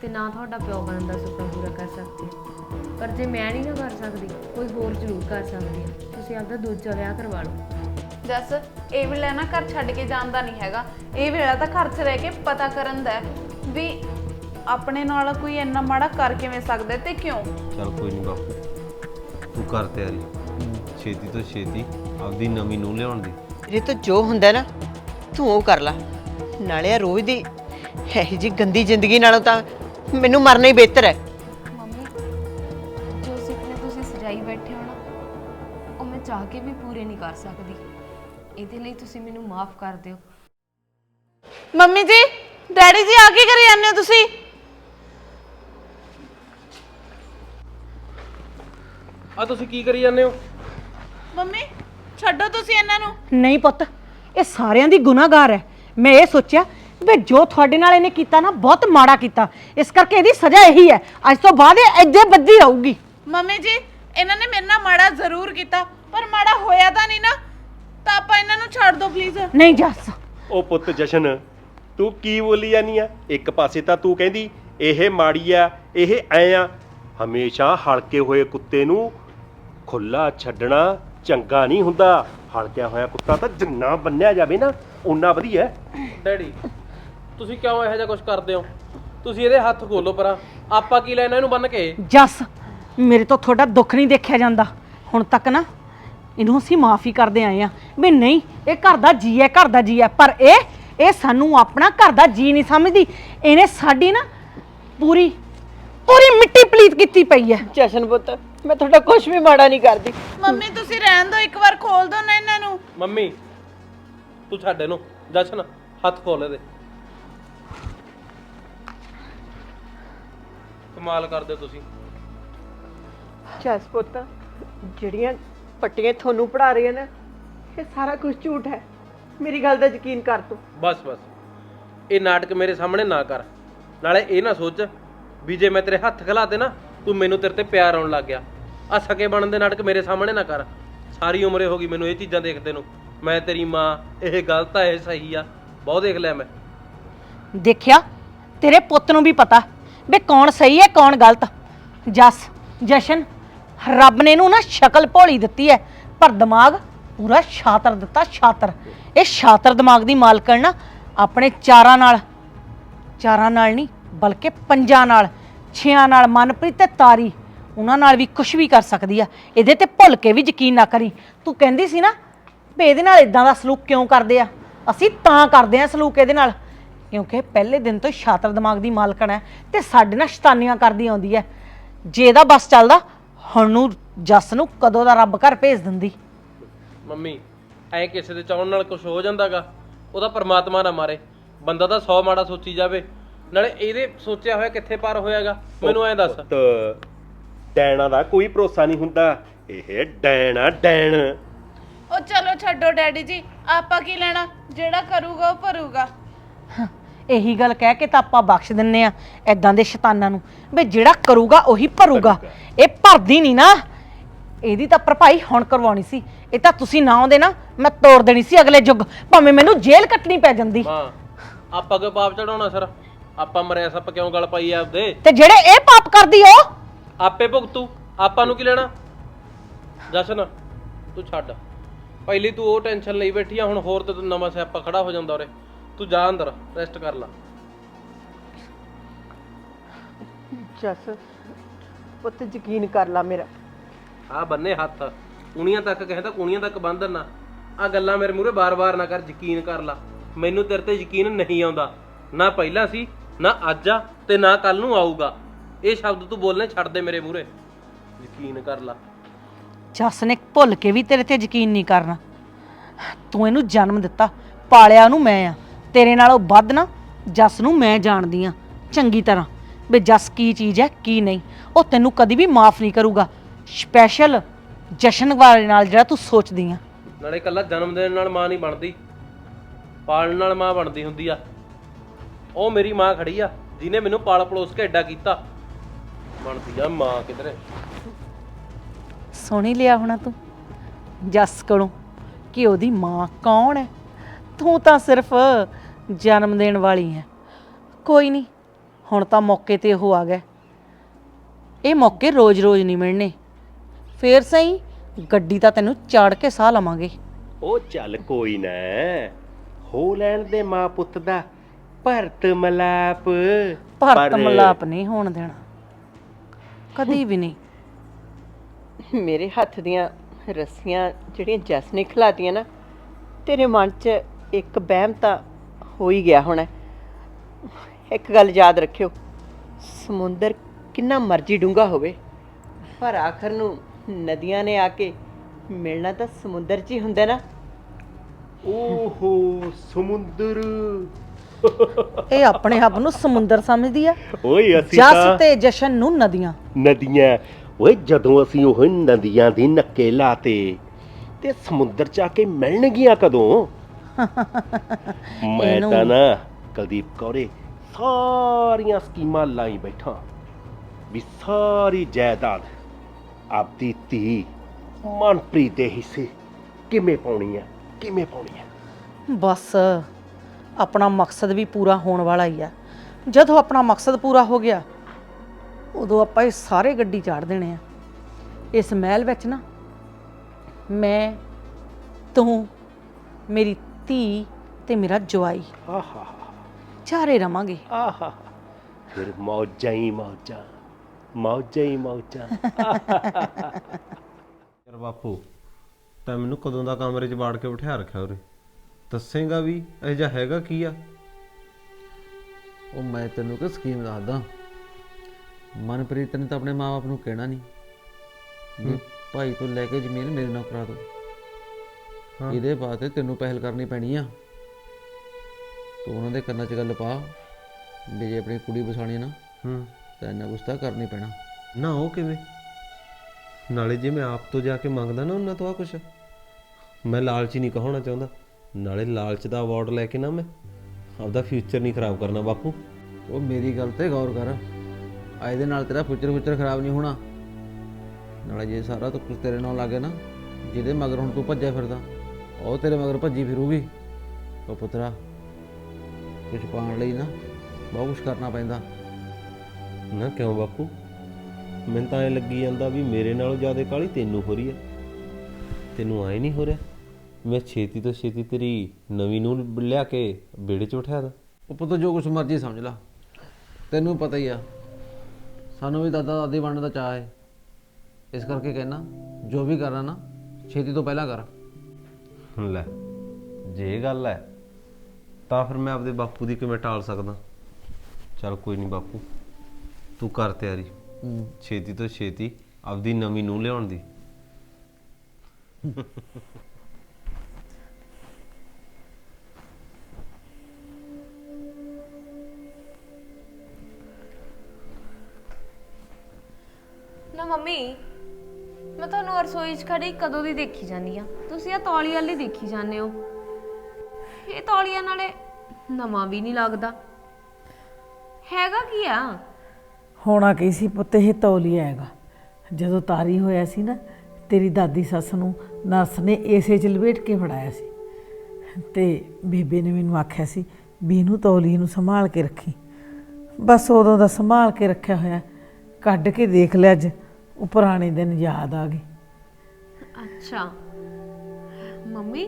ਤੇ ਨਾ ਤੁਹਾਡਾ ਪਿਓ ਬਣਨ ਦਾ ਸੁਪਨਾ ਪੂਰਾ ਕਰ ਸਕਦੇ। ਪਰ ਜੇ ਮੈਂ ਨਹੀਂ ਨਾ ਕਰ ਸਕਦੀ ਕੋਈ ਹੋਰ ਜ਼ਰੂਰ ਕਰ ਸਕਦੀ ਤੁਸੀਂ ਆਪਦਾ ਦੂਜਾ ਵਿਆਹ ਕਰਵਾ ਲਓ। ਜੱਸ ਇਹ ਵੇਲੇ ਨਾ ਘਰ ਛੱਡ ਕੇ ਜਾਂਦਾ ਨਹੀਂ ਹੈਗਾ। ਇਹ ਵੇਲਾ ਤਾਂ ਘਰ 'ਚ ਰਹਿ ਕੇ ਪਤਾ ਕਰਨ ਦਾ ਹੈ ਵੀ ਆਪਣੇ ਨਾਲ ਕੋਈ ਇੰਨਾ ਮਾੜਾ ਕਰ ਕਿਵੇਂ ਸਕਦਾ ਹੈ ਤੇ ਕਿਉਂ? ਚੱਲ ਕੋਈ ਨਹੀਂ ਬਾਪੂ ਤੂੰ ਕਰ ਤਿਆਰੀ। ਛੇਤੀ ਤੋਂ ਛੇਤੀ ਆਪਦੀ ਨਵੀਂ ਨੂੰ ਲਿਆਉਣ ਦੀ। ਜੇ ਤੂੰ ਜੋ ਹੁੰਦਾ ਨਾ ਤੂੰ ਉਹ ਕਰ ਲੈ। ਨਾਲੇ ਆ ਰੋਜ਼ ਦੀ ਇਹ ਜੀ ਗੰਦੀ ਜ਼ਿੰਦਗੀ ਨਾਲੋਂ ਤਾਂ ਮੈਨੂੰ ਮਰਨਾ ਹੀ ਬਿਹਤਰ ਹੈ। ਮੰਮੀ ਜੋ ਸੁਪਨੇ ਤੁਸੀਂ ਸਜਾਈ ਬੈਠੇ ਹੋ ਨਾ ਉਹ ਮੈਂ ਚਾਹ ਕੇ ਵੀ ਪੂਰੇ ਨਹੀਂ ਕਰ ਸਕਦੀ। ਇਹਦੇ ਲਈ ਤੁਸੀਂ ਮੈਨੂੰ ਮਾਫ ਕਰ ਦਿਓ। ਮੰਮੀ ਜੀ ਡੈਡੀ ਜੀ ਆ ਕੀ ਕਰੀ ਜਾਂਦੇ ਹੋ ਤੁਸੀਂ? ਆ ਤੁਸੀਂ ਕੀ ਕਰੀ ਜਾਂਦੇ ਹੋ? ਮੰਮੀ ਛੱਡੋ ਤੁਸੀਂ ਇਹਨਾਂ ਨੂੰ। ਨਹੀਂ ਪੁੱਤ ਇਹ ਸਾਰਿਆਂ ਦੀ ਗੁਨਾਹਗਾਰ ਹੈ। ਮੈਂ ਇਹ ਸੋਚਿਆ ਵੀ ਜੋ ਤੁਹਾਡੇ ਨਾਲ ਇਹਨੇ ਕੀਤਾ ਨਾ ਬਹੁਤ ਮਾੜਾ ਕੀਤਾ। ਇਸ ਕਰਕੇ ਇਹਦੀ ਸਜ਼ਾ ਇਹੀ ਹੈ। ਅੱਜ ਤੋਂ ਬਾਅਦ ਇਹ ਇੱਦੇ ਬੱਦੀ ਰਹੂਗੀ ਮੰਮੀ ਜੀ ਇਹਨਾਂ ਨੇ ਮੇਰੇ ਨਾਲ ਮਾੜਾ ਜ਼ਰੂਰ ਕੀਤਾ ਪਰ ਮਾੜਾ ਹੋਇਆ ਤਾਂ ਨਹੀਂ ਨਾ। ਤਾਂ ਆਪਾਂ ਇਹਨਾਂ ਨੂੰ ਛੱਡ ਦਿਓ ਪਲੀਜ਼ ਨਹੀਂ ਜੱਸ ਉਹ ਪੁੱਤ ਜਸ਼ਨ ਤੂੰ ਕੀ ਬੋਲੀ ਜਾਨੀ ਆ? ਇੱਕ ਪਾਸੇ ਤਾਂ ਤੂੰ ਕਹਿੰਦੀ ਇਹ ਮਾੜੀ ਆ ਇਹ ਐ ਆ। ਹਮੇਸ਼ਾ ਹਲਕੇ ਹੋਏ ਕੁੱਤੇ ਨੂੰ ਖੁੱਲਾ ਛੱਡਣਾ ਚੰਗਾ ਨਹੀਂ ਹੁੰਦਾ। ਹਲਕਿਆ ਹੋਇਆ ਕੁੱਤਾ ਤਾਂ ਜਿੰਨਾ ਬੰਨਿਆ ਜਾਵੇ ਨਾ ਓਨਾ ਵਧੀਆ। ਹੈ। ਡੈਡੀ ਤੁਸੀਂ ਕਿਉਂ ਇਹੋ ਜਿਹਾ ਕੁਝ ਕਰਦੇ ਹੋ? ਤੁਸੀਂ ਇਹਦੇ ਹੱਥ ਖੋਲੋ ਪਰਾਂ। ਆਪਾਂ ਕੀ ਲੈਣਾ ਇਹਨੂੰ ਬੰਨ ਕੇ? ਜੱਸ ਮੇਰੇ ਤੋਂ ਤੁਹਾਡਾ ਦੁੱਖ ਨਹੀਂ ਦੇਖਿਆ ਜਾਂਦਾ। ਹੁਣ ਤੱਕ ਨਾ ਇਹਨੂੰ ਅਸੀਂ ਮਾਫੀ ਕਰਦੇ ਆਏ ਆ ਵੀ ਨਹੀਂ ਇਹ ਘਰ ਦਾ ਜੀ ਹੈ ਘਰ ਦਾ ਜੀ ਹੈ ਪਰ ਇਹ ਇਹ ਸਾਨੂੰ ਆਪਣਾ ਘਰ ਦਾ ਜੀ ਨਹੀਂ ਸਮਝਦੀ। ਇਹਨੇ ਸਾਡੀ ਨਾ ਪੂਰੀ ਪੂਰੀ ਮਿੱਟੀ ਪਲੀਤ ਕੀਤੀ ਪਈ ਹੈ। ਜਸ਼ਨ ਪੁੱਤ ਮੈਂ ਤੁਹਾਡਾ ਕੁਝ ਵੀ ਮਾੜਾ ਨਹੀਂ ਕਰਦੀ। ਮੰਮੀ ਤੁਸੀਂ ਰਹਿਣ ਦਿਓ ਇੱਕ ਵਾਰ ਖੋਲ ਦਿਓ ਨਾ ਇਹਨਾਂ ਨੂੰ। ਮੰਮੀ ਤੂੰ ਛੱਡ ਇਹਨੂੰ। ਜਸ਼ਨ ਹੱਥ ਖੋਲ ਇਹਦੇ। ਕਮਾਲ ਕਰਦੇ ਹੋ ਤੁਸੀਂ। ਜਸ ਪੁੱਤ ਜਿਹੜੀਆਂ ਪੱਟੀਆਂ ਤੁਹਾਨੂੰ ਪੜਾ ਰਹੀਆਂ ਨਾ ਇਹ ਸਾਰਾ ਕੁਝ ਝੂਠ ਹੈ। ਮੇਰੀ ਗੱਲ ਦਾ ਯਕੀਨ ਕਰ ਤੂੰ। ਬਸ ਬਸ। ਇਹ ਨਾਟਕ ਮੇਰੇ ਸਾਹਮਣੇ ਨਾ ਕਰ। ਨਾਲੇ ਇਹ ਨਾ ਸੋਚ ਵੀ ਜੇ ਮੈਂ ਤੇਰੇ ਹੱਥ ਖਿਲਾਤੇ ਨਾ ਤੂੰ ਮੈਨੂੰ ਤੇਰੇ ਤੇ ਪਿਆਰ ਆਉਣ ਲੱਗ ਗਿਆ। ਆ ਸਕੇ ਬਣਨ ਦੇ ਨਾਟਕ ਮੇਰੇ ਸਾਹਮਣੇ ਨਾ ਕਰ। ਸਾਰੀ ਉਮਰੇ ਹੋ ਗਈ ਮੈਨੂੰ ਇਹ ਚੀਜ਼ਾਂ ਦੇਖਦੇ ਨੂੰ। ਮੈਂ ਤੇਰੀ ਮਾਂ ਇਹ ਗਲਤ ਆ ਇਹ ਸਹੀ ਆ। ਬਹੁਤ ਦੇਖ ਲਿਆ ਮੈਂ। ਦੇਖਿਆ? ਤੇਰੇ ਪੁੱਤ ਨੂੰ ਵੀ ਪਤਾ। ਵੀ ਕੌਣ ਸਹੀ ਹੈ, ਕੌਣ ਗਲਤ? ਜਸ, ਜਸ਼ਨ, ਰੱਬ ਨੇ ਇਹਨੂੰ ਨਾ ਸ਼ਕਲ ਭੋਲੀ ਦਿੱਤੀ ਹੈ, ਪਰ ਦਿਮਾਗ ਪੂਰਾ ਸ਼ਾਤਰ ਦਿੱਤਾ ਸ਼ਾਤਰ ਇਹ ਸ਼ਾਤਰ ਦਿਮਾਗ ਦੀ ਮਾਲਕਣ ਨਾ ਆਪਣੇ ਚਾਰਾਂ ਨਾਲ ਚਾਰਾਂ ਨਾਲ ਨਹੀਂ, ਬਲਕਿ ਪੰਜਾਂ ਨਾਲ, ਛਿਆਂ ਨਾਲ, ਮਨਪ੍ਰੀਤ ਤੇ ਤਾਰੀ, ਉਹਨਾਂ ਨਾਲ ਵੀ ਕੁਝ ਵੀ ਕਰ ਸਕਦੀ ਆ। ਇਹਦੇ ਤੇ ਭੁੱਲ ਕੇ ਵੀ ਯਕੀਨ ਨਾ ਕਰੀ। ਤੂੰ ਕਹਿੰਦੀ ਸੀ ਨਾ ਵੀ ਇਹਦੇ ਨਾਲ ਇਦਾਂ ਦਾ ਸਲੂਕ ਕਿਉਂ ਕਰਦੇ ਆ? ਅਸੀਂ ਤਾਂ ਕਰਦੇ ਆ ਸਲੂਕ ਇਹਦੇ ਨਾਲ। ਕਿਉਂਕਿ ਪਹਿਲੇ ਦਿਨ ਤੋਂ ਹੀ ਸ਼ਾਤਰ ਦਿਮਾਗ ਦੀ ਮਾਲਕਣ ਹੈ ਤੇ ਸਾਡੇ ਨਾਲ ਸ਼ੈਤਾਨੀਆਂ ਕਰਦੀ ਆਉਂਦੀ ਹੈ। ਜੇ ਇਹਦਾ ਬਸ ਚੱਲਦਾ ਹੁਣ ਨੂੰ ਜੱਸ ਨੂੰ ਕਦੋਂ ਦਾ ਰੱਬ ਘਰ ਭੇਜ ਦਿੰਦੀ? ਮੰਮੀ ਐ ਕਿਸੇ ਦੇ ਚਾਹਣ ਨਾਲ ਕੁਝ ਹੋ ਜਾਂਦਾਗਾ ਉਹਦਾ ਪਰਮਾਤਮਾ ਨਾ ਮਾਰੇ। ਬੰਦਾ ਤਾਂ 100 ਮਾੜਾ ਸੋਚੀ ਜਾਵੇ ਨਾਲੇ ਇਹਦੇ ਸੋਚਿਆ ਹੋਇਆ ਕਿੱਥੇ ਪਾਰ ਹੋਇਆਗਾ? ਮੈਨੂੰ ਐ ਦੱਸ। ਪੁੱਤ ਡੈਣਾ ਦਾ ਕੋਈ ਭਰੋਸਾ ਨਹੀਂ ਹੁੰਦਾ। ਇਹ ਡੈਣਾ ਡੈਣ। ਉਹ ਚਲੋ ਛੱਡੋ ਡੈਡੀ ਜੀ ਆਪਾਂ ਕੀ ਲੈਣਾ? ਜਿਹੜਾ ਕਰੂਗਾ ਉਹ ਭਰੂਗਾ। ਇਹੀ ਗੱਲ ਕਹਿ ਕੇ ਤਾਂ ਆਪਾਂ ਬਖਸ਼ ਦਿੰਨੇ ਆ ਐਦਾਂ ਦੇ ਸ਼ੈਤਾਨਾਂ ਨੂੰ। ਵੀ ਜਿਹੜਾ ਕਰੂਗਾ ਉਹੀ ਭਰੂਗਾ। ਇਹ ਭਰਦੀ ਨਹੀਂ ਨਾ। ਇਹਦੀ ਤਾਂ ਭਰਪਾਈ ਹੁਣ ਕਰਵਾਉਣੀ ਸੀ। ਇਹ ਤਾਂ ਤੁਸੀਂ ਨਾ ਆਉਂਦੇ ਨਾ ਮੈਂ ਤੋੜ ਦੇਣੀ ਸੀ ਅਗਲੇ ਯੁੱਗ। ਭਾਵੇਂ ਮੈਨੂੰ ਜੇਲ੍ਹ ਕੱਟਣੀ ਪੈ ਜਾਂਦੀ। ਮਾਂ ਆਪਾਂ ਕਿਉਂ ਪਾਪ ਚੜਾਉਣਾ ਸਰ? ਆਪਾਂ ਮਰਿਆ ਸੱਪ ਕਿਉਂ ਗਲ ਪਾਈ ਆ ਆਪਦੇ? ਤੇ ਜਿਹੜੇ ਇਹ ਪਾਪ ਕਰਦੀ ਉਹ ਆਪੇ ਭੁਗਤੂ। ਆਪਾਂ ਨੂੰ ਕੀ ਲੈਣਾ? ਜਸ਼ਨ ਤੂੰ ਛੱਡ। ਪਹਿਲੀ ਤੂੰ ਉਹ ਟੈਨਸ਼ਨ ਲਈ ਬੈਠੀ ਆ ਹੁਣ ਹੋਰ ਤੇ ਤੂੰ ਨਵਾਂ ਸਿਆਪਾ ਖੜਾ ਹੋ ਜਾਂਦਾ ਉਰੇ। ਤੂੰ ਜਾ ਅੰਦਰ ਰੈਸਟ ਕਰ ਲੈ। ਜਸ ਪੁੱਤ ਯਕੀਨ ਕਰ ਲੈ ਮੇਰਾ। ਆ ਬੰਨੇ ਹੱਥ। ਕੁਣੀਆਂ ਤੱਕ ਕਹਿੰਦਾ ਕੁਣੀਆਂ ਤੱਕ ਬੰਨ੍ਹਣ ਨਾ ਆ ਗੱਲਾਂ ਮੇਰੇ ਮੂਹਰੇ ਬਾਰ-ਬਾਰ ਨਾ ਕਰ ਯਕੀਨ ਕਰ ਲਾ। ਮੈਨੂੰ ਤੇਰੇ ਤੇ ਯਕੀਨ ਨਹੀਂ ਆਉਂਦਾ। ਨਾ ਪਹਿਲਾਂ ਸੀ ਨਾ ਅੱਜ ਆ ਤੇ ਨਾ ਕੱਲ ਨੂੰ ਆਊਗਾ। ਇਹ ਸ਼ਬਦ ਤੂੰ ਬੋਲਨੇ ਛੱਡ ਦੇ ਮੇਰੇ ਮੂਹਰੇ। ਯਕੀਨ ਕਰ ਲਾ। ਜੱਸ ਨੇ ਭੁੱਲ ਕੇ ਵੀ ਤੇਰੇ ਤੇ ਯਕੀਨ ਨਹੀਂ ਕਰਨਾ। ਤੂੰ ਇਹਨੂੰ ਜਨਮ ਦਿੱਤਾ ਪਾਲਿਆ ਉਹਨੂੰ ਮੈਂ ਆ। ਤੇਰੇ ਨਾਲੋਂ ਵੱਧ ਨਾ ਜੱਸ ਨੂੰ ਮੈਂ ਜਾਣਦੀ ਆ ਚੰਗੀ ਤਰ੍ਹਾਂ। ਵੀ ਜੱਸ ਕੀ ਚੀਜ਼ ਹੈ ਕੀ ਨਹੀਂ। ਉਹ ਤੈਨੂੰ ਕਦੀ ਵੀ ਮਾਫ ਨਹੀਂ ਕਰੂਗਾ। ਸਪੈਸ਼ਲ ਜਸ਼ਨ ਵਾਲੇ ਨਾਲ ਜਿਹੜਾ ਤੂੰ ਸੋਚਦੀ ਆ। ਨਾਲੇ ਇਕੱਲਾ ਜਨਮ ਦੇਣ ਨਾਲ ਮਾਂ ਨਹੀਂ ਬਣਦੀ। ਪਾਲਣ ਨਾਲ ਮਾਂ ਬਣਦੀ ਹੁੰਦੀ ਆ। ਉਹ ਮੇਰੀ ਮਾਂ ਖੜੀ ਆ ਜਿਹਨੇ ਮੈਨੂੰ ਪਾਲ ਪਲੋਸ ਕੇ ਐਡਾ ਕੀਤਾ। ਬਣਦੀ ਆ ਮਾਂ ਕਿਧਰੇ। ਸੁਣੀ ਲਿਆ ਹੋਣਾ ਤੂੰ। ਜੱਸ ਕੋਲੋਂ ਕਿ ਉਹਦੀ ਮਾਂ ਕੌਣ ਹੈ? ਤੂੰ ਤਾਂ ਸਿਰਫ ਜਨਮ ਦੇਣ ਵਾਲੀ ਹੈ। ਕੋਈ ਨਹੀਂ ਹੁਣ ਤਾਂ ਮੌਕੇ ਤੇ ਉਹ ਆ ਗਿਆ। ਇਹ ਮੌਕੇ ਰੋਜ਼-ਰੋਜ਼ ਨਹੀਂ ਮਿਲਣੇ। ਫੇਰ ਸਹੀ ਗੱਡੀ ਤਾਂ ਤੈਨੂੰ ਚਾੜ ਕੇ ਸਾਹ ਲਵਾਂਗੇ। ਉਹ ਚੱਲ ਕੋਈ ਨਾ ਹੋ ਲੈਣ ਦੇ ਮਾਂ ਪੁੱਤ ਦਾ ਭਰਤ ਮਲਾਪ। ਭਾਰਤ ਪਰ- ਮਲਾਪ ਨਹੀਂ ਹੋਣ ਦੇਣਾ। ਕਦੀ ਵੀ ਨਹੀਂ। ਮੇਰੇ ਹੱਥ ਦੀਆਂ ਰੱਸੀਆਂ ਜਿਹੜੀਆਂ ਜੈਸ ਨੇ ਖਿਲਾਤੀਆਂ ਨਾ ਤੇਰੇ ਮਨ 'ਚ ਇੱਕ ਵਹਿਮ ਤਾਂ ਹੋ ਹੀ ਗਿਆ ਹੋਣਾ। ਇੱਕ ਗੱਲ ਯਾਦ ਰੱਖਿਓ ਸਮੁੰਦਰ ਕਿੰਨਾ ਮਰਜ਼ੀ ਡੂੰਘਾ ਹੋਵੇ ਪਰ ਆਖਰ ਨੂੰ ਨਦੀਆਂ ਨੇ ਆ ਕੇ ਮਿਲਣਾ ਤਾਂ ਸਮੁੰਦਰ 'ਚ ਹੀ ਹੁੰਦਾ ਨਾ। ਓਹੋ ਸਮੁੰਦਰ। ਇਹ ਆਪਣੇ ਆਪ ਨੂੰ ਸਮੁੰਦਰ ਸਮਝਦੀ ਆ। ਓਏ ਅਸੀਂ ਜਸ ਤਾਂ ਤੇ ਜਸ਼ਨ ਨੂੰ ਨਦੀਆਂ। ਨਦੀਆਂ। ਓਏ ਜਦੋਂ ਅਸੀਂ ਉਹ ਨਦੀਆਂ ਦੀ ਨੱਕੇ ਲਾਤੇ ਤੇ ਸਮੁੰਦਰ ਚ ਆ ਕੇ ਮਿਲਣਗੀਆਂ ਕਦੋਂ? ਮੈਂ ਇਹਨੂੰ- ਤਾਂ ਨਾ ਕੁਲਦੀਪ ਕੌਰੇ ਸਾਰੀਆਂ ਸਕੀਮਾਂ ਲਾਈ ਬੈਠਾ ਵੀ ਸਾਰੀ ਜਾਇਦਾਦ ਆਪਦੀ ਧੀ ਮਨਪ੍ਰੀਤ ਦੇ ਹਿੱਸੇ ਕਿਵੇਂ ਪਾਉਣੀ ਹੈ ਕਿਵੇਂ ਪਾਉਣੀ ਹੈ ਬਸ ਆਪਣਾ ਮਕਸਦ ਵੀ ਪੂਰਾ ਹੋਣ ਵਾਲਾ ਹੀ ਆ। ਜਦੋਂ ਆਪਣਾ ਮਕਸਦ ਪੂਰਾ ਹੋ ਗਿਆ ਉਦੋਂ ਆਪਾਂ ਇਹ ਸਾਰੇ ਗੱਡੀ ਚਾੜ ਦੇਣੇ ਆ। ਇਸ ਮਹਿਲ ਵਿੱਚ ਨਾ ਮੈਂ ਤੂੰ ਮੇਰੀ ਧੀ ਤੇ ਮੇਰਾ ਜਵਾਈ। ਆਹਾ। ਚਾਰੇ ਰਵਾਂਗੇ। ਆਹਾ। ਫਿਰ ਮੌਜਾਂ ਹੀ ਮੌਜਾਂ ਮੌਜਾਂ ਹੀ ਮੌਜਾਂ। ਯਾਰ ਬਾਪੂ ਤੈਂ ਮੈਨੂੰ ਕਦੋਂ ਦਾ ਕਮਰੇ 'ਚ ਬਾੜ ਕੇ ਬਿਠਾ ਰੱਖਿਆ ਉਰੇ? ਦੱਸੇਗਾ ਵੀ ਇਹ ਜਿਹਾ ਹੈਗਾ ਕੀ ਆ? ਉਹ ਮੈਂ ਤੈਨੂੰ ਕਿ ਸਕੀਮ ਦੱਸਦਾ। ਮਨਪ੍ਰੀਤ ਨੇ ਤਾਂ ਆਪਣੇ ਮਾਪੇ ਨੂੰ ਕਹਿਣਾ ਨਹੀਂ। ਵੀ ਭਾਈ ਤੋਂ ਲੈ ਕੇ ਜ਼ਮੀਨ ਮੇਰੇ ਨਾਲ ਕਰਾ ਦੋ। ਇਹਦੇ ਬਾਅਦ ਤੈਨੂੰ ਪਹਿਲ ਕਰਨੀ ਪੈਣੀ ਆ। ਤੂੰ ਉਹਨਾਂ ਦੇ ਕੰਨਾਂ 'ਚ ਗੱਲ ਪਾ। ਵੀ ਜੇ ਆਪਣੀ ਕੁੜੀ ਵਸਾਣੀ ਨਾ ਹੂੰ। ਤਾਂ ਇੰਨਾ ਕੁਛ ਤਾਂ ਕਰਨੀ ਪੈਣਾ। ਨਾ ਉਹ ਕਿਵੇਂ? ਨਾਲੇ ਜੇ ਮੈਂ ਆਪ ਤੋਂ ਜਾ ਕੇ ਮੰਗਦਾ ਨਾ ਉਹਨਾਂ ਤੋਂ ਆ ਕੁਛ। ਮੈਂ ਲਾਲਚੀ ਨਹੀਂ ਕਹਾਉਣਾ ਚਾਹੁੰਦਾ। ਨਾਲੇ ਲਾਲਚ ਦਾ ਅਵਾਰਡ ਲੈ ਕੇ ਨਾ ਮੈਂ ਆਪਦਾ ਫਿਊਚਰ ਨਹੀਂ ਖਰਾਬ ਕਰਨਾ ਬਾਪੂ। ਉਹ ਮੇਰੀ ਗੱਲ ਤੇ ਗੌਰ ਕਰ। ਆ ਇਹਦੇ ਨਾਲ ਤੇਰਾ ਫਿਊਚਰ ਫਿਊਚਰ ਖਰਾਬ ਨਹੀਂ ਹੋਣਾ। ਨਾਲੇ ਜੇ ਸਾਰਾ ਤਾਂ ਕੁਝ ਤੇਰੇ ਨਾਲ ਲੱਗੇ ਨਾ ਜਿਹਦੇ ਮਗਰ ਹੁਣ ਤੂੰ ਭੱਜਿਆ ਫਿਰਦਾ। ਉਹ ਤੇਰੇ ਮਗਰ ਭੱਜੀ ਫਿਰੂਗੀ। ਉਹ ਪੁੱਤਰਾ ਕੁਝ ਪਾਉਣ ਲਈ ਨਾ ਬਹੁਤ ਕੁਝ ਕਰਨਾ ਪੈਂਦਾ। ਨਾ ਕਿਉਂ ਬਾਪੂ? ਮੈਨੂੰ ਤਾਂ ਐ ਲੱਗੀ ਜਾਂਦਾ ਵੀ ਮੇਰੇ ਨਾਲੋਂ ਜ਼ਿਆਦਾ ਕਾਲੀ ਤੈਨੂੰ ਹੋ ਰਹੀ ਆ ਤੈਨੂੰ ਆਏ ਨਹੀਂ ਹੋ ਰਿਹਾ ਮੈਂ ਛੇਤੀ ਤੋਂ ਛੇਤੀ ਤੇਰੀ ਨਵੀਂ ਨੂੰ ਲਿਆ ਕੇ ਬੇੜੇ 'ਚ ਬਿਠਾ ਦਾਂ? ਉਹ ਪੁੱਤ ਜੋ ਕੁਝ ਮਰਜ਼ੀ ਸਮਝ ਲਾ। ਤੈਨੂੰ ਪਤਾ ਹੀ ਆ ਸਾਨੂੰ ਵੀ ਦਾਦਾ ਦਾਦੀ ਬਣਨ ਦਾ ਚਾਹ ਹੈ। ਇਸ ਕਰਕੇ ਕਹਿਣਾ ਜੋ ਵੀ ਕਰਨਾ ਨਾ ਛੇਤੀ ਤੋਂ ਪਹਿਲਾਂ ਕਰ। ਲੈ ਜੇ ਇਹ ਗੱਲ ਹੈ ਤਾਂ ਫਿਰ ਮੈਂ ਆਪਦੇ ਬਾਪੂ ਦੀ ਕਿਵੇਂ ਟਾਲ ਸਕਦਾ? ਚਲ ਕੋਈ ਨਹੀਂ ਬਾਪੂ ਤੂੰ ਕਰ ਤਿਆਰੀ। ਛੇਤੀ ਤੋਂ ਛੇਤੀ ਆਪਦੀ ਨਵੀਂ ਨੂੰ ਲਿਆਉਣ ਦੀ। ਮੈਂ ਤੁਹਾਨੂੰ ਰਸੋਈ 'ਚ ਖੜੀ ਕਦੋਂ ਦੀ ਦੇਖੀ ਜਾਂਦੀ ਆ? ਤੁਸੀਂ ਆ ਤੌਲੀ ਵਾਲੀ ਦੇਖੀ ਜਾਂਦੇ ਹੋ। ਇਹ ਤੌਲੀਆ ਨਾਲੇ ਨਵਾਂ ਵੀ ਨਹੀਂ ਲੱਗਦਾ। ਹੈਗਾ ਕੀ ਆ? ਹੋਣਾ ਕੀ ਸੀ ਪੁੱਤ, ਇਹ ਤੌਲੀਆ ਹੈਗਾ। ਜਦੋਂ ਤਾਰੀ ਹੋਇਆ ਸੀ ਨਾ, ਤੇਰੀ ਦਾਦੀ ਸੱਸ ਨੂੰ ਨਰਸ ਨੇ ਏਸੇ ਚ ਲਪੇਟ ਕੇ ਫੜਾਇਆ ਸੀ। ਤੇ ਬੇਬੇ ਨੇ ਮੈਨੂੰ ਆਖਿਆ ਸੀ ਵੀ ਇਹਨੂੰ ਤੌਲੀਏ ਨੂੰ ਸੰਭਾਲ ਕੇ ਰੱਖੀ। ਬਸ ਉਦੋਂ ਦਾ ਸੰਭਾਲ ਕੇ ਰੱਖਿਆ ਹੋਇਆ, ਕੱਢ ਕੇ ਦੇਖ ਲਿਆ ਅੱਜ। ਉਹ ਪੁਰਾਣੇ ਦਿਨ ਯਾਦ ਆ ਗਏ। ਅੱਛਾ। ਮੰਮੀ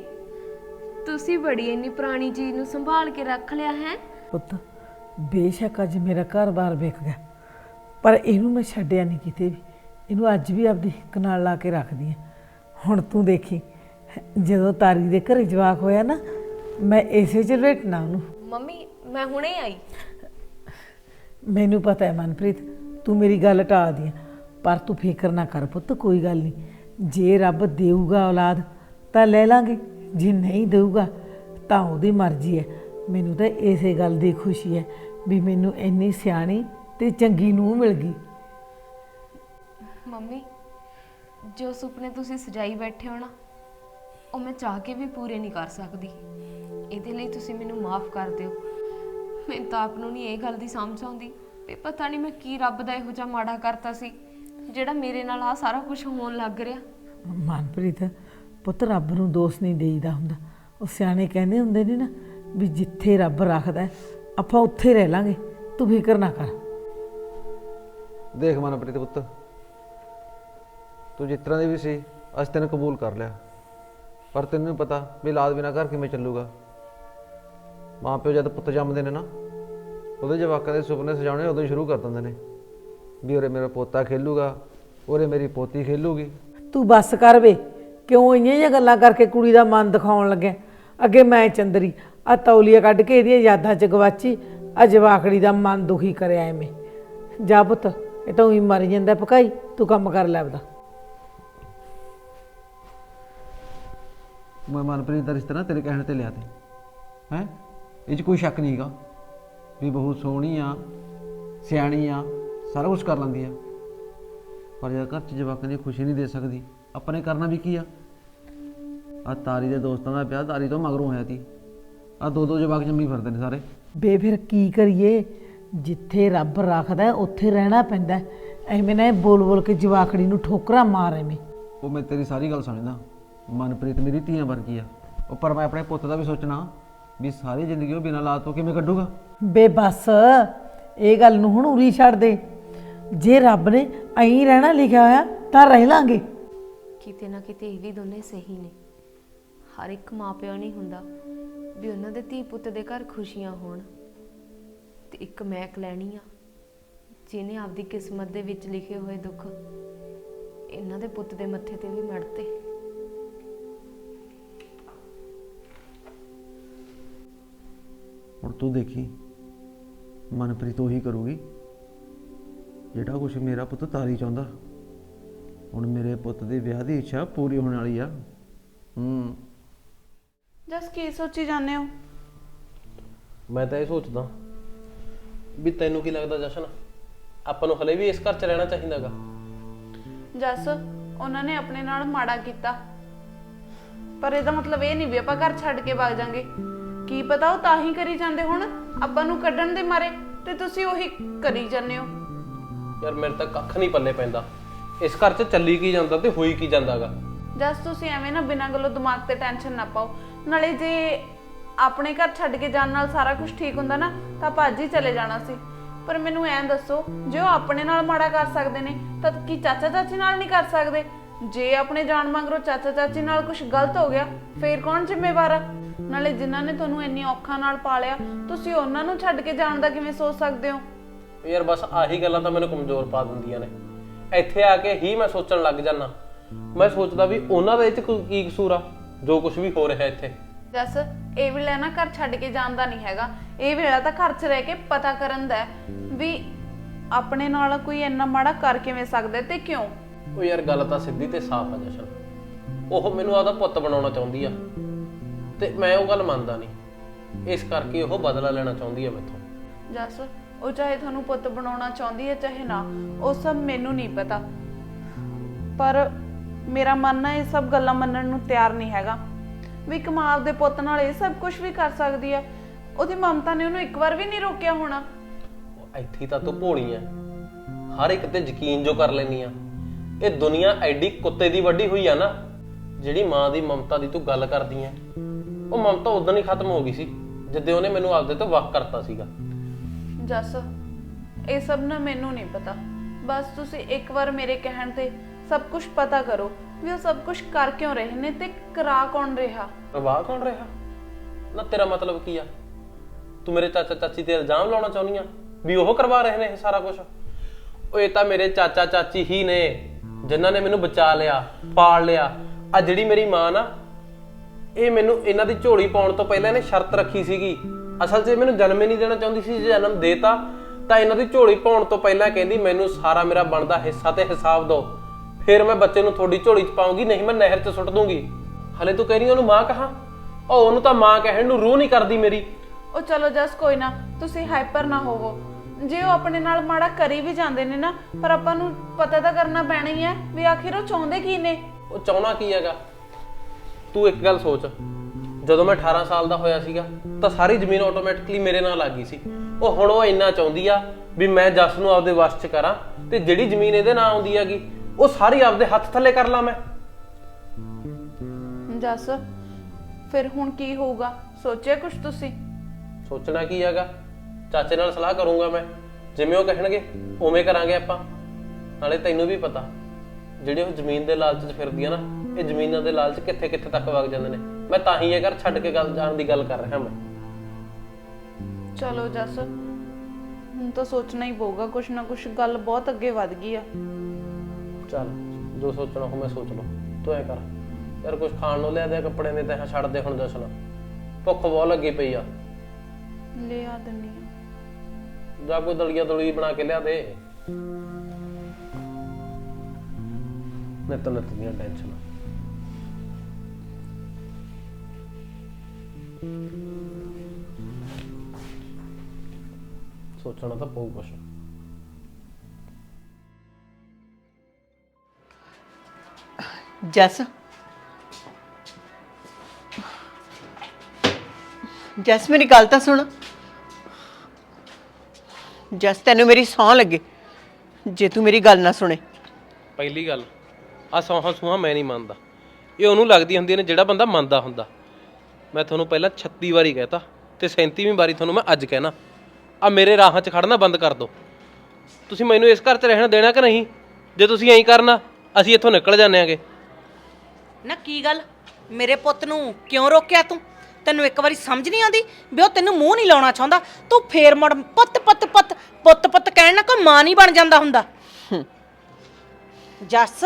ਤੁਸੀਂ ਬੜੀ ਇੰਨੀ ਪੁਰਾਣੀ ਚੀਜ਼ ਨੂੰ ਸੰਭਾਲ ਕੇ ਰੱਖ ਲਿਆ ਹੈ। ਪੁੱਤ ਬੇਸ਼ੱਕ ਅੱਜ ਮੇਰਾ ਘਰ-ਬਾਰ ਵਿਕ ਗਿਆ ਪਰ ਇਹਨੂੰ ਮੈਂ ਛੱਡਿਆ ਨਹੀਂ ਕਿਤੇ ਵੀ। ਇਹਨੂੰ ਅੱਜ ਵੀ ਆਪਦੀ ਹਿੱਕ ਨਾਲ ਲਾ ਕੇ ਰੱਖਦੀ ਆ ਹੁਣ ਤੂੰ ਦੇਖੀ ਜਦੋਂ ਤਾਰੀ ਦੇ ਘਰੇ ਜਵਾਕ ਹੋਇਆ ਨਾ ਮੈਂ ਇਸੇ ਚ ਲੇਟਣਾ ਉਹਨੂੰ। ਮੰਮੀ ਮੈਂ ਹੁਣੇ ਆਈ। ਮੈਨੂੰ ਪਤਾ ਹੈ ਮਨਪ੍ਰੀਤ ਤੂੰ ਮੇਰੀ ਗੱਲ ਟਾਲਦੀ ਆ ਪਰ ਤੂੰ ਫਿਕਰ ਨਾ ਕਰ ਪੁੱਤ, ਕੋਈ ਗੱਲ ਨਹੀਂ। ਜੇ ਰੱਬ ਦੇਊਗਾ ਔਲਾਦ, ਤਾਂ ਲੈ ਲਾਂਗੇ। ਜੇ ਨਹੀਂ ਦੇਊਗਾ, ਤਾਂ ਉਹਦੀ ਮਰਜ਼ੀ ਹੈ। ਮੈਨੂੰ ਤਾਂ ਇਸੇ ਗੱਲ ਦੀ ਖੁਸ਼ੀ ਹੈ ਵੀ ਮੈਨੂੰ ਇੰਨੀ ਸਿਆਣੀ ਤੇ ਚੰਗੀ ਨੂੰ ਮਿਲ ਗਈ। ਮੰਮੀ, ਜੋ ਸੁਪਨੇ ਤੁਸੀਂ ਸਜਾਈ ਬੈਠੇ ਹੋ ਨਾ, ਉਹ ਮੈਂ ਚਾਹ ਕੇ ਵੀ ਪੂਰੇ ਨਹੀਂ ਕਰ ਸਕਦੀ। ਇਹਦੇ ਲਈ ਤੁਸੀਂ ਮੈਨੂੰ ਮਾਫ ਕਰ ਦਿਓ। ਮੈਨੂੰ ਤਾਂ ਆਪ ਨੂੰ ਨਹੀਂ ਇਹ ਗੱਲ ਦੀ ਸਮਝ ਆਉਂਦੀ ਵੀ ਪਤਾ ਨਹੀਂ ਮੈਂ ਕੀ ਰੱਬ ਦਾ ਇਹੋ ਜਿਹਾ ਮਾੜਾ ਕਰਤਾ ਸੀ। ਜਿਹੜਾ ਮੇਰੇ ਨਾਲ ਆ ਸਾਰਾ ਕੁਝ ਹੋਣ ਲੱਗ ਰਿਹਾ। ਮਨਪ੍ਰੀਤ ਪੁੱਤ ਰੱਬ ਨੂੰ ਦੋਸ਼ ਨਹੀਂ ਦੇਈਦਾ ਹੁੰਦਾ। ਉਹ ਸਿਆਣੇ ਕਹਿੰਦੇ ਹੁੰਦੇ ਨੇ ਨਾ ਵੀ ਜਿੱਥੇ ਰੱਬ ਰੱਖਦਾ ਹੈ, ਆਪਾਂ ਉੱਥੇ ਰਹਿ ਲਾਂਗੇ। ਤੂੰ ਫਿਕਰ ਨਾ ਕਰ। ਦੇਖ ਮਨਪ੍ਰੀਤ ਪੁੱਤ ਤੂੰ ਜਿਸ ਤਰ੍ਹਾਂ ਦੀ ਵੀ ਸੀ ਅਸੀਂ ਤੈਨੂੰ ਕਬੂਲ ਕਰ ਲਿਆ। ਪਰ ਤੈਨੂੰ ਨੀ ਪਤਾ ਵੀ ਲਾਦ ਬਿਨਾ ਘਰ ਕਿਵੇਂ ਚੱਲੂਗਾ। ਮਾਂ ਪਿਓ ਜਦ ਪੁੱਤ ਜੰਮਦੇ ਨੇ ਨਾ ਉਹਦੇ ਜਵਾਕਾਂ ਦੇ ਸੁਪਨੇ ਸਜਾਉਣੇ ਉਦੋਂ ਹੀ ਸ਼ੁਰੂ ਕਰ ਦਿੰਦੇ ਨੇ। ਵੀ ਉਰੇ ਮੇਰਾ ਪੋਤਾ ਖੇਲੂਗਾ ਉਰੇ ਮੇਰੀ ਪੋਤੀ ਖੇਲੂਗੀ। ਤੂੰ ਬੱਸ ਕਰ ਵੇ ਕਿਉਂ ਇੰਨੀਆਂ ਜਿਹੀਆਂ ਗੱਲਾਂ ਕਰਕੇ ਕੁੜੀ ਦਾ ਮਨ ਦਿਖਾਉਣ ਲੱਗਿਆ? ਅੱਗੇ ਮੈਂ ਚੰਦਰੀ ਆ ਤੌਲੀਆ ਕੱਢ ਕੇ ਇਹਦੀਆਂ ਯਾਦਾਂ 'ਚ ਗਵਾਚੀ ਆ ਜਵਾਕੜੀ ਦਾ ਮਨ ਦੁਖੀ ਕਰਿਆ ਐਵੇਂ। ਜਾ ਪੁੱਤ ਇਹ ਤਾਂ ਉਹੀ ਮਰ ਜਾਂਦਾ ਪਕਾਈ ਤੂੰ ਕੰਮ ਕਰ ਲੈ ਆਪਦਾ। ਮੈਂ ਮਨਪ੍ਰੀਤ ਦਾ ਰਿਸ਼ਤਾ ਨਾ ਤੇਰੇ ਕਹਿਣ ਤੇ ਲਿਆ ਤੇ। ਹੈ? ਇਹ 'ਚ ਕੋਈ ਸ਼ੱਕ ਨਹੀਂਗਾ ਵੀ ਬਹੁਤ ਸੋਹਣੀ ਆ ਸਿਆਣੀ ਆ ਸਾਰਾ ਕੁਝ ਕਰ ਲੈਂਦੀ ਆ। ਪਰ ਯਾਰ ਘਰ 'ਚ ਜਵਾਕਾਂ ਦੀ ਖੁਸ਼ੀ ਨਹੀਂ ਦੇ ਸਕਦੀ ਆਪਾਂ ਨੇ ਕਰਨਾ ਵੀ ਕੀ ਆ? ਆ ਤਾਰੀ ਦੇ ਦੋਸਤਾਂ ਦਾ ਵਿਆਹ ਤਾਰੀ ਤੋਂ ਮਗਰੋਂ ਹੋਇਆ ਸੀ। ਆ ਦੋ ਦੋ ਜਵਾਕ ਜੰਮੀ ਫਿਰਦੇ ਨੇ ਸਾਰੇ। ਬੇ ਫਿਰ ਕੀ ਕਰੀਏ? ਜਿੱਥੇ ਰੱਬ ਰੱਖਦਾ ਹੈ, ਉੱਥੇ ਰਹਿਣਾ ਪੈਂਦਾ ਹੈ। ਐਵੇਂ ਨਾ ਇਹ ਬੋਲ ਬੋਲ ਕੇ ਜਵਾਕੜੀ ਨੂੰ ਠੋਕਰਾਂ ਮਾਰ ਐਵੇਂ। ਉਹ ਮੈਂ ਤੇਰੀ ਸਾਰੀ ਗੱਲ ਸਮਝਦਾ ਮਨਪ੍ਰੀਤ ਮੇਰੀ ਧੀਆਂ ਵਰਗੀ ਆ। ਉਹ ਪਰ ਮੈਂ ਆਪਣੇ ਪੁੱਤ ਦਾ ਵੀ ਸੋਚਣਾ ਵੀ ਸਾਰੀ ਜ਼ਿੰਦਗੀ ਉਹ ਬਿਨਾਂ ਲਾਤ ਤੋਂ ਕਿਵੇਂ ਕੱਢੂਗਾ? ਬੇ ਬਸ। ਇਹ ਗੱਲ ਨੂੰ ਹੁਣ ਉਰੀ ਛੱਡ ਦੇ। ਜੇ ਰੱਬ ਨੇ ਐਂ ਰਹਿਣਾ ਲਿਖਿਆ ਹੋਇਆ ਤਾਂ ਰਹਿ ਲਾਂਗੇ। ਕਿਤੇ ਨਾ ਕਿਤੇ ਇਹ ਵੀ ਦੋਨੇ ਸਹੀ ਨੇ। ਹਰ ਇੱਕ ਮਾਪਿਓ ਨਹੀਂ ਹੁੰਦਾ ਵੀ ਉਹਨਾਂ ਦੇ ਧੀ ਪੁੱਤ ਦੇ ਘਰ ਖੁਸ਼ੀਆਂ ਹੋਣ। ਤੇ ਇੱਕ ਮੈਂ ਲੈਣੀ ਆ ਜਿਹਨੇ ਆਪਦੀ ਕਿਸਮਤ ਦੇ ਵਿੱਚ ਲਿਖੇ ਹੋਏ ਦੁੱਖ ਇਹਨਾਂ ਦੇ ਪੁੱਤ ਦੇ ਮੱਥੇ ਤੇ ਵੀ ਮੜਤੇ ਹੁਣ ਤੂੰ ਦੇਖੀ ਮਨਪ੍ਰੀਤ ਉਹੀ ਕਰੂਗੀ। ਜਿਹੜਾ ਕੁਛ ਮੇਰਾ ਪੁੱਤ ਤਾਰੀ ਚਾਹੁੰਦਾ ਹੁਣ ਮੇਰੇ ਪੁੱਤ ਦੇ ਵਿਆਹ ਦੀ ਇੱਛਾ ਪੂਰੀ ਹੋਣ ਵਾਲੀ ਆ। ਹੂੰ। ਜਸ ਕੀ ਸੋਚੀ ਜਾਂਦੇ ਹੋ? ਮੈਂ ਤਾਂ ਇਹ ਸੋਚਦਾ ਵੀ ਤੈਨੂੰ ਕੀ ਲੱਗਦਾ ਜਸ਼ਨ? ਆਪਾਂ ਨੂੰ ਹਲੇ ਵੀ ਇਸ ਘਰ 'ਚ ਰਹਿਣਾ ਚਾਹੀਦਾਗਾ ਜਸ ਉਹਨਾਂ ਨੇ ਆਪਣੇ ਨਾਲ ਮਾੜਾ ਕੀਤਾ। ਪਰ ਇਹਦਾ ਮਤਲਬ ਇਹ ਨਹੀਂ ਵੀ ਆਪਾਂ ਘਰ ਛੱਡ ਕੇ ਵਗ ਜਾਾਂਗੇ। ਕੀ ਪਤਾ ਉਹ ਤਾਂ ਹੀ ਕਰੀ ਜਾਂਦੇ ਹੁਣ ਆਪਾਂ ਨੂੰ ਕੱਢਣ ਦੇ ਮਾਰੇ ਤੇ ਤੁਸੀਂ ਉਹੀ ਕਰੀ ਜਾਂਦੇ ਹੋ। ਯਾਰ ਮੇਰੇ ਤਾਂ ਕੱਖ ਨਹੀਂ ਪੱਲੇ ਪੈਂਦਾ। ਇਸ ਘਰ 'ਚ ਚੱਲੀ ਕੀ ਜਾਂਦਾ ਤੇ ਹੋਈ ਕੀ ਜਾਂਦਾਗਾ? ਜਸ ਤੁਸੀਂ ਐਵੇਂ ਨਾ ਬਿਨਾਂ ਗੱਲੋਂ ਦਿਮਾਗ ਤੇ ਟੈਨਸ਼ਨ ਨਾ ਪਾਓ। ਨਾਲੇ ਜੇ ਆਪਣੇ ਘਰ ਛੱਡ ਕੇ ਜਾਣ ਨਾਲ ਸਾਰਾ ਕੁਝ ਠੀਕ ਹੁੰਦਾ ਨਾ, ਤਾਂ ਆਪਾਂ ਚਲੇ ਜਾਣਾ ਸੀ। ਪਰ ਮੈਨੂੰ ਐਂ ਦੱਸੋ, ਜੇ ਉਹ ਆਪਣੇ ਨਾਲ ਮਾੜਾ ਕਰ ਸਕਦੇ ਨੇ, ਤਾਂ ਕੀ ਚਾਚਾ ਚਾਚੀ ਨਾਲ ਨਹੀਂ ਕਰ ਸਕਦੇ? ਜੇ ਆਪਣੇ ਜਾਣ ਮੰਗਰੋ ਚਾਚਾ ਚਾਚੀ ਨਾਲ ਕੁਝ ਗਲਤ ਹੋ ਗਿਆ, ਫੇਰ ਕੌਣ ਜ਼ਿੰਮੇਵਾਰ ਆ? ਨਾਲੇ ਜਿਨ੍ਹਾਂ ਨੇ ਤੁਹਾਨੂੰ ਇੰਨੀ ਔਖਾ ਨਾਲ ਪਾਲਿਆ, ਤੁਸੀਂ ਉਹਨਾਂ ਨੂੰ ਛੱਡ ਕੇ ਜਾਣ ਦਾ ਕਿਵੇਂ ਸੋਚ ਸਕਦੇ ਹੋ? ਯਾਰ ਬਸ ਆਹੀ ਗੱਲਾਂ ਤਾਂ ਮੈਨੂੰ ਕਮਜ਼ੋਰ ਪਾ ਦਿੰਦੀਆਂ ਨੇ। ਇੱਥੇ ਆ ਕੇ ਹੀ ਮੈਂ ਸੋਚਣ ਲੱਗ ਜਾਂਦਾ। ਮੈਂ ਸੋਚਦਾ ਵੀ ਉਹਨਾਂ ਦਾ ਇਹ 'ਚ ਕੋਈ ਕੀ ਕਸੂਰ ਆ ਜੋ ਕੁਝ ਵੀ ਹੋ ਰਿਹਾ ਇੱਥੇ। ਜਸ ਇਹ ਵੇਲੇ ਨਾ ਘਰ ਛੱਡ ਕੇ ਜਾਣ ਦਾ ਨਹੀਂ ਹੈਗਾ। ਇਹ ਵੇਲਾ ਤਾਂ ਘਰ 'ਚ ਰਹਿ ਕੇ ਪਤਾ ਕਰਨ ਦਾ ਹੈ ਵੀ ਆਪਣੇ ਨਾਲ ਕੋਈ ਇੰਨਾ ਮਾੜਾ ਕਰ ਕਿਵੇਂ ਸਕਦਾ ਹੈ ਤੇ ਕਿਉਂ? ਉਹ ਯਾਰ ਗੱਲ ਤਾਂ ਸਿੱਧੀ ਤੇ ਸਾਫ਼ ਆ ਜਸ਼ਨ। ਉਹ ਮੈਨੂੰ ਆਦਾ ਪੁੱਤ ਬਣਾਉਣਾ ਚਾਹੁੰਦੀ ਆ। ਤੇ ਮੈਂ ਉਹ ਗੱਲ ਮੰਨਦਾ ਨਹੀਂ। ਇਸ ਕਰਕੇ ਉਹ ਬਦਲਾ ਲੈਣਾ ਚਾਹੁੰਦੀ ਆ ਮੈਥੋਂ। ਜਸ ਉਹ ਚਾਹੇ ਤੁਹਾਨੂੰ ਪੁੱਤ ਬਣਾਉਣਾ ਚਾਹੁੰਦੀ ਹੈ, ਚਾਹੇ ਨਾ, ਉਹ ਸਭ ਮੈਨੂੰ ਨਹੀਂ ਪਤਾ। ਪਰ ਮੇਰਾ ਮਨ ਇਹ ਸਭ ਗੱਲਾਂ ਮੰਨਣ ਨੂੰ ਤਿਆਰ ਨਹੀਂ ਹੈਗਾ। ਵੀ ਇੱਕ ਮਾਂ ਪੁੱਤ ਨਾਲ ਇਹ ਸਭ ਕੁਝ ਵੀ ਕਰ ਸਕਦੀ ਹੈ। ਉਹਦੀ ਮਮਤਾ ਨੇ ਉਹਨੂੰ ਇੱਕ ਵਾਰ ਵੀ ਨਹੀਂ ਰੋਕਿਆ ਹੋਣਾ। ਇੱਥੇ ਤਾਂ ਤੂੰ ਭੋਲੀ ਆ ਹਰ ਇੱਕ ਤੇ ਯਕੀਨ ਜੋ ਕਰ ਲੈਨੀ ਆ। ਇਹ ਦੁਨੀਆ ਐਡੀ ਕੁੱਤੇ ਦੀ ਵੱਡੀ ਹੋਈ ਆ ਨਾ, ਜਿਹੜੀ ਮਾਂ ਦੀ ਮਮਤਾ ਦੀ ਤੂੰ ਗੱਲ ਕਰਦੀ ਆ ਉਹ ਮਮਤਾ ਉਦੋਂ ਹੀ ਖਤਮ ਹੋ ਗਈ ਸੀ, ਜਿੱਦੇ ਉਹਨੇ ਮੈਨੂੰ ਆਪਦੇ ਤੋਂ ਵੱਖ ਕਰਤਾ ਸੀਗਾ। ਜਸ, ਇਹ ਸਭ ਨਾ ਮੈਨੂੰ ਨਹੀਂ ਪਤਾ। ਬਸ ਤੁਸੀਂ ਇੱਕ ਵਾਰ ਮੇਰੇ ਕਹਿਣ ਤੇ ਸਭ ਕੁਝ ਪਤਾ ਕਰੋ ਵੀ ਉਹ ਸਭ ਕੁਝ ਕਰ ਕਿਉਂ ਰਹੇ ਨੇ ਤੇ ਕਰਾ ਕੌਣ ਰਿਹਾ? ਪ੍ਰਵਾਹ ਕੌਣ ਰਿਹਾ? ਨਾ ਤੇਰਾ ਮਤਲਬ ਕੀ ਆ? ਤੂੰ ਮੇਰੇ ਚਾਚਾ ਚਾਚੀ ਤੇ ਇਲਜ਼ਾਮ ਲਾਉਣਾ ਚਾਹੁੰਦੀ ਆ ਵੀ ਉਹ ਕਰਵਾ ਰਹੇ ਨੇ ਇਹ ਸਾਰਾ ਕੁਝ ਉਹ ਇਹ ਤਾਂ ਮੇਰੇ ਚਾਚਾ ਚਾਚੀ ਹੀ ਨੇ, ਜਿਨ੍ਹਾਂ ਨੇ ਮੈਨੂੰ ਬਚਾ ਲਿਆ, ਪਾਲ ਲਿਆ। ਆ ਜਿਹੜੀ ਮੇਰੀ ਮਾਂ ਨਾ, ਇਹ ਮੈਨੂੰ ਇਹਨਾਂ ਦੀ ਝੋਲੀ ਪਾਉਣ ਤੋਂ ਪਹਿਲਾਂ ਇਹਨੇ ਸ਼ਰਤ ਰੱਖੀ ਸੀਗੀ। ਅਸਲ 'ਚ ਮੈਨੂੰ ਜਨਮ ਹੀ ਨਹੀਂ ਦੇਣਾ ਚਾਹੁੰਦੀ ਸੀ ਜੇ ਜਨਮ ਦੇਤਾ ਤਾਂ ਇਹਨਾਂ ਦੀ ਝੋਲੀ ਪਾਉਣ ਤੋਂ ਪਹਿਲਾਂ ਕਹਿੰਦੀ ਮੈਨੂੰ ਸਾਰਾ ਮੇਰਾ ਬਣਦਾ ਹਿੱਸਾ ਤੇ ਹਿਸਾਬ ਦਿਓ। ਫਿਰ ਮੈਂ ਬੱਚੇ ਨੂੰ ਤੁਹਾਡੀ ਝੋਲੀ 'ਚ ਪਾਉਂਗੀ ਨਹੀਂ ਮੈਂ ਨਹਿਰ 'ਚ ਸੁੱਟ ਦੂੰਗੀ। ਹਲੇ ਤੂੰ ਕਹਿ ਰਹੀ ਉਹਨੂੰ ਮਾਂ ਕਹਾ? ਉਹ ਉਹਨੂੰ ਤਾਂ ਮਾਂ ਕਹਿਣ ਨੂੰ ਰੂਹ ਨਹੀਂ ਕਰਦੀ ਮੇਰੀ। ਉਹ ਚਲੋ ਜਸ ਕੋਈ ਨਾ ਤੁਸੀਂ ਹਾਈਪਰ ਨਾ ਹੋਵੋ। ਜੇ ਉਹ ਆਪਣੇ ਨਾਲ ਮਾੜਾ ਕਰੀ ਵੀ ਜਾਂਦੇ ਨੇ ਨਾ ਪਰ ਆਪਾਂ ਨੂੰ ਪਤਾ ਤਾਂ ਕਰਨਾ ਪੈਣਾ ਹੀ ਹੈ ਵੀ ਆਖਿਰ ਉਹ ਚਾਹੁੰਦੇ ਕੀ ਨੇ? ਉਹ ਚਾਹਣਾ ਕੀ ਹੈਗਾ? ਤੂੰ ਇੱਕ ਗੱਲ ਸੋਚ। ਜਦੋਂ ਮੈਂ 18 ਸਾਲ ਦਾ ਹੋਇਆ ਸੀਗਾ ਤਾਂ ਸਾਰੀ ਜ਼ਮੀਨ ਆਟੋਮੈਟਿਕਲੀ ਮੇਰੇ ਨਾਲ ਆ ਗਈ ਸੀ। ਉਹ ਹੁਣ ਉਹ ਇੰਨਾ ਚਾਹੁੰਦੀ ਆ ਵੀ ਮੈਂ ਜਸ ਨੂੰ ਆਪਦੇ ਵਸ 'ਚ ਕਰਾਂ ਤੇ ਜਿਹੜੀ ਜ਼ਮੀਨ ਇਹਦੇ ਨਾਂ ਆਉਂਦੀ ਹੈਗੀ ਉਹ ਸਾਰੀ ਆਪਦੇ ਹੱਥ ਥੱਲੇ ਕਰ ਲਾਂ ਮੈਂ। ਜਸ ਫਿਰ ਹੁਣ ਕੀ ਹੋਊਗਾ? ਸੋਚਿਆ ਕੁਝ ਤੁਸੀਂ? ਸੋਚਣਾ ਕੀ ਹੈਗਾ? ਚਾਚੇ ਨਾਲ ਸਲਾਹ ਕਰੂੰਗਾ ਮੈਂ। ਜਿਵੇਂ ਉਹ ਕਹਿਣਗੇ ਉਵੇਂ ਕਰਾਂਗੇ ਆਪਾਂ। ਨਾਲੇ ਤੈਨੂੰ ਵੀ ਪਤਾ ਜਿਹੜੇ ਉਹ ਜ਼ਮੀਨ ਦੇ ਲਾਲਚ 'ਚ ਫਿਰਦੀਆਂ ਨਾ ਇਹ ਜ਼ਮੀਨਾਂ ਦੇ ਲਾਲਚ ਕਿੱਥੇ ਕਿੱਥੇ ਤੱਕ ਵਗ ਜਾਂਦੇ ਨੇ। ਮੈਂ ਤਾਂ ਹੀ ਇਹ ਘਰ ਛੱਡ ਕੇ ਗੱਲ ਜਾਣ ਦੀ ਗੱਲ ਕਰ ਰਿਹਾ ਮੈਂ। ਚਲੋ ਜੱਸ ਹੁਣ ਤਾਂ ਸੋਚਣਾ ਹੀ ਪਊਗਾ ਕੁਛ ਨਾ ਕੁਛ ਗੱਲ ਬਹੁਤ ਅੱਗੇ ਵੱਧ ਗਈ ਆ। ਚੱਲ ਜੋ ਸੋਚਣਾ ਹੋ ਮੈਂ ਸੋਚ ਲਓ ਤੂੰ ਐ ਕਰ ਯਾਰ ਕੁਝ ਖਾਣ ਨੂੰ ਲਿਆ ਦੇ ਕੱਪੜੇ ਨੇ ਤੇ ਛੱਡ ਦੇ ਹੁਣ ਜਸ਼ਨ ਭੁੱਖ ਬਹੁਤ ਲੱਗੀ ਪਈ ਆ। ਲੈ ਆ ਦਿੰਨੀ ਆ। ਜਾਂ ਕੋਈ ਦਲੀਆ ਦਲੀ ਬਣਾ ਕੇ ਲਿਆ ਦੇ। ਨਿੱਤ ਨਿੱਤ ਦੀਆਂ ਟੈਨਸ਼ਨ। ਸੋਚਣਾ ਤਾਂ ਪਊ ਕੁਛ। ਜਸ। ਜਸ ਮੇਰੀ ਗੱਲ ਤਾਂ ਸੁਣ। ਜਸ ਤੈਨੂੰ ਮੇਰੀ ਸੌਂ ਲੱਗੇ ਜੇ ਤੂੰ ਮੇਰੀ ਗੱਲ ਨਾ ਸੁਣੇ। ਪਹਿਲੀ ਗੱਲ ਆ ਸੌਹਾਂ ਸੂਹਾਂ ਮੈਂ ਨਹੀਂ ਮੰਨਦਾ। ਇਹ ਉਹਨੂੰ ਲੱਗਦੀ ਹੁੰਦੀ ਨੇ ਜਿਹੜਾ ਬੰਦਾ ਮੰਨਦਾ ਹੁੰਦਾ। ਮੈਂ ਤੁਹਾਨੂੰ ਪਹਿਲਾਂ 36 ਵਾਰੀ ਕਹਿਤਾ ਤੇ 37ਵੀਂ ਵਾਰੀ ਤੁਹਾਨੂੰ ਮੈਂ ਅੱਜ ਕਹਿਣਾ। ਆ ਮੇਰੇ ਰਾਹਾਂ 'ਚ ਖੜਨਾ ਬੰਦ ਕਰ ਦਿਓ। ਤੁਸੀਂ ਮੈਨੂੰ ਇਸ ਘਰ 'ਚ ਰਹਿਣ ਦੇਣਾ ਕਿ ਨਹੀਂ? ਜੇ ਤੁਸੀਂ ਐਂ ਕਰਨਾ ਅਸੀਂ ਇੱਥੋਂ ਨਿਕਲ ਜਾਂਦੇ ਆਂਗੇ। ਨਾ ਕੀ ਗੱਲ? ਮੇਰੇ ਪੁੱਤ ਨੂੰ ਕਿਉਂ ਰੋਕਿਆ ਤੂੰ? ਤੈਨੂੰ ਇੱਕ ਵਾਰੀ ਸਮਝ ਨਹੀਂ ਆਉਂਦੀ ਵੀ ਉਹ ਤੈਨੂੰ ਮੂੰਹ ਨਹੀਂ ਲਾਉਣਾ ਚਾਹੁੰਦਾ? ਤੂੰ ਫੇਰ ਮੁੜ ਪੁੱਤ ਪੁੱਤ ਪੁੱਤ ਪੁੱਤ ਪੁੱਤ ਕਹਿਣ ਨਾਲ ਕੋਈ ਮਾਂ ਨਹੀਂ ਬਣ ਜਾਂਦਾ ਹੁੰਦਾ। ਜੱਸ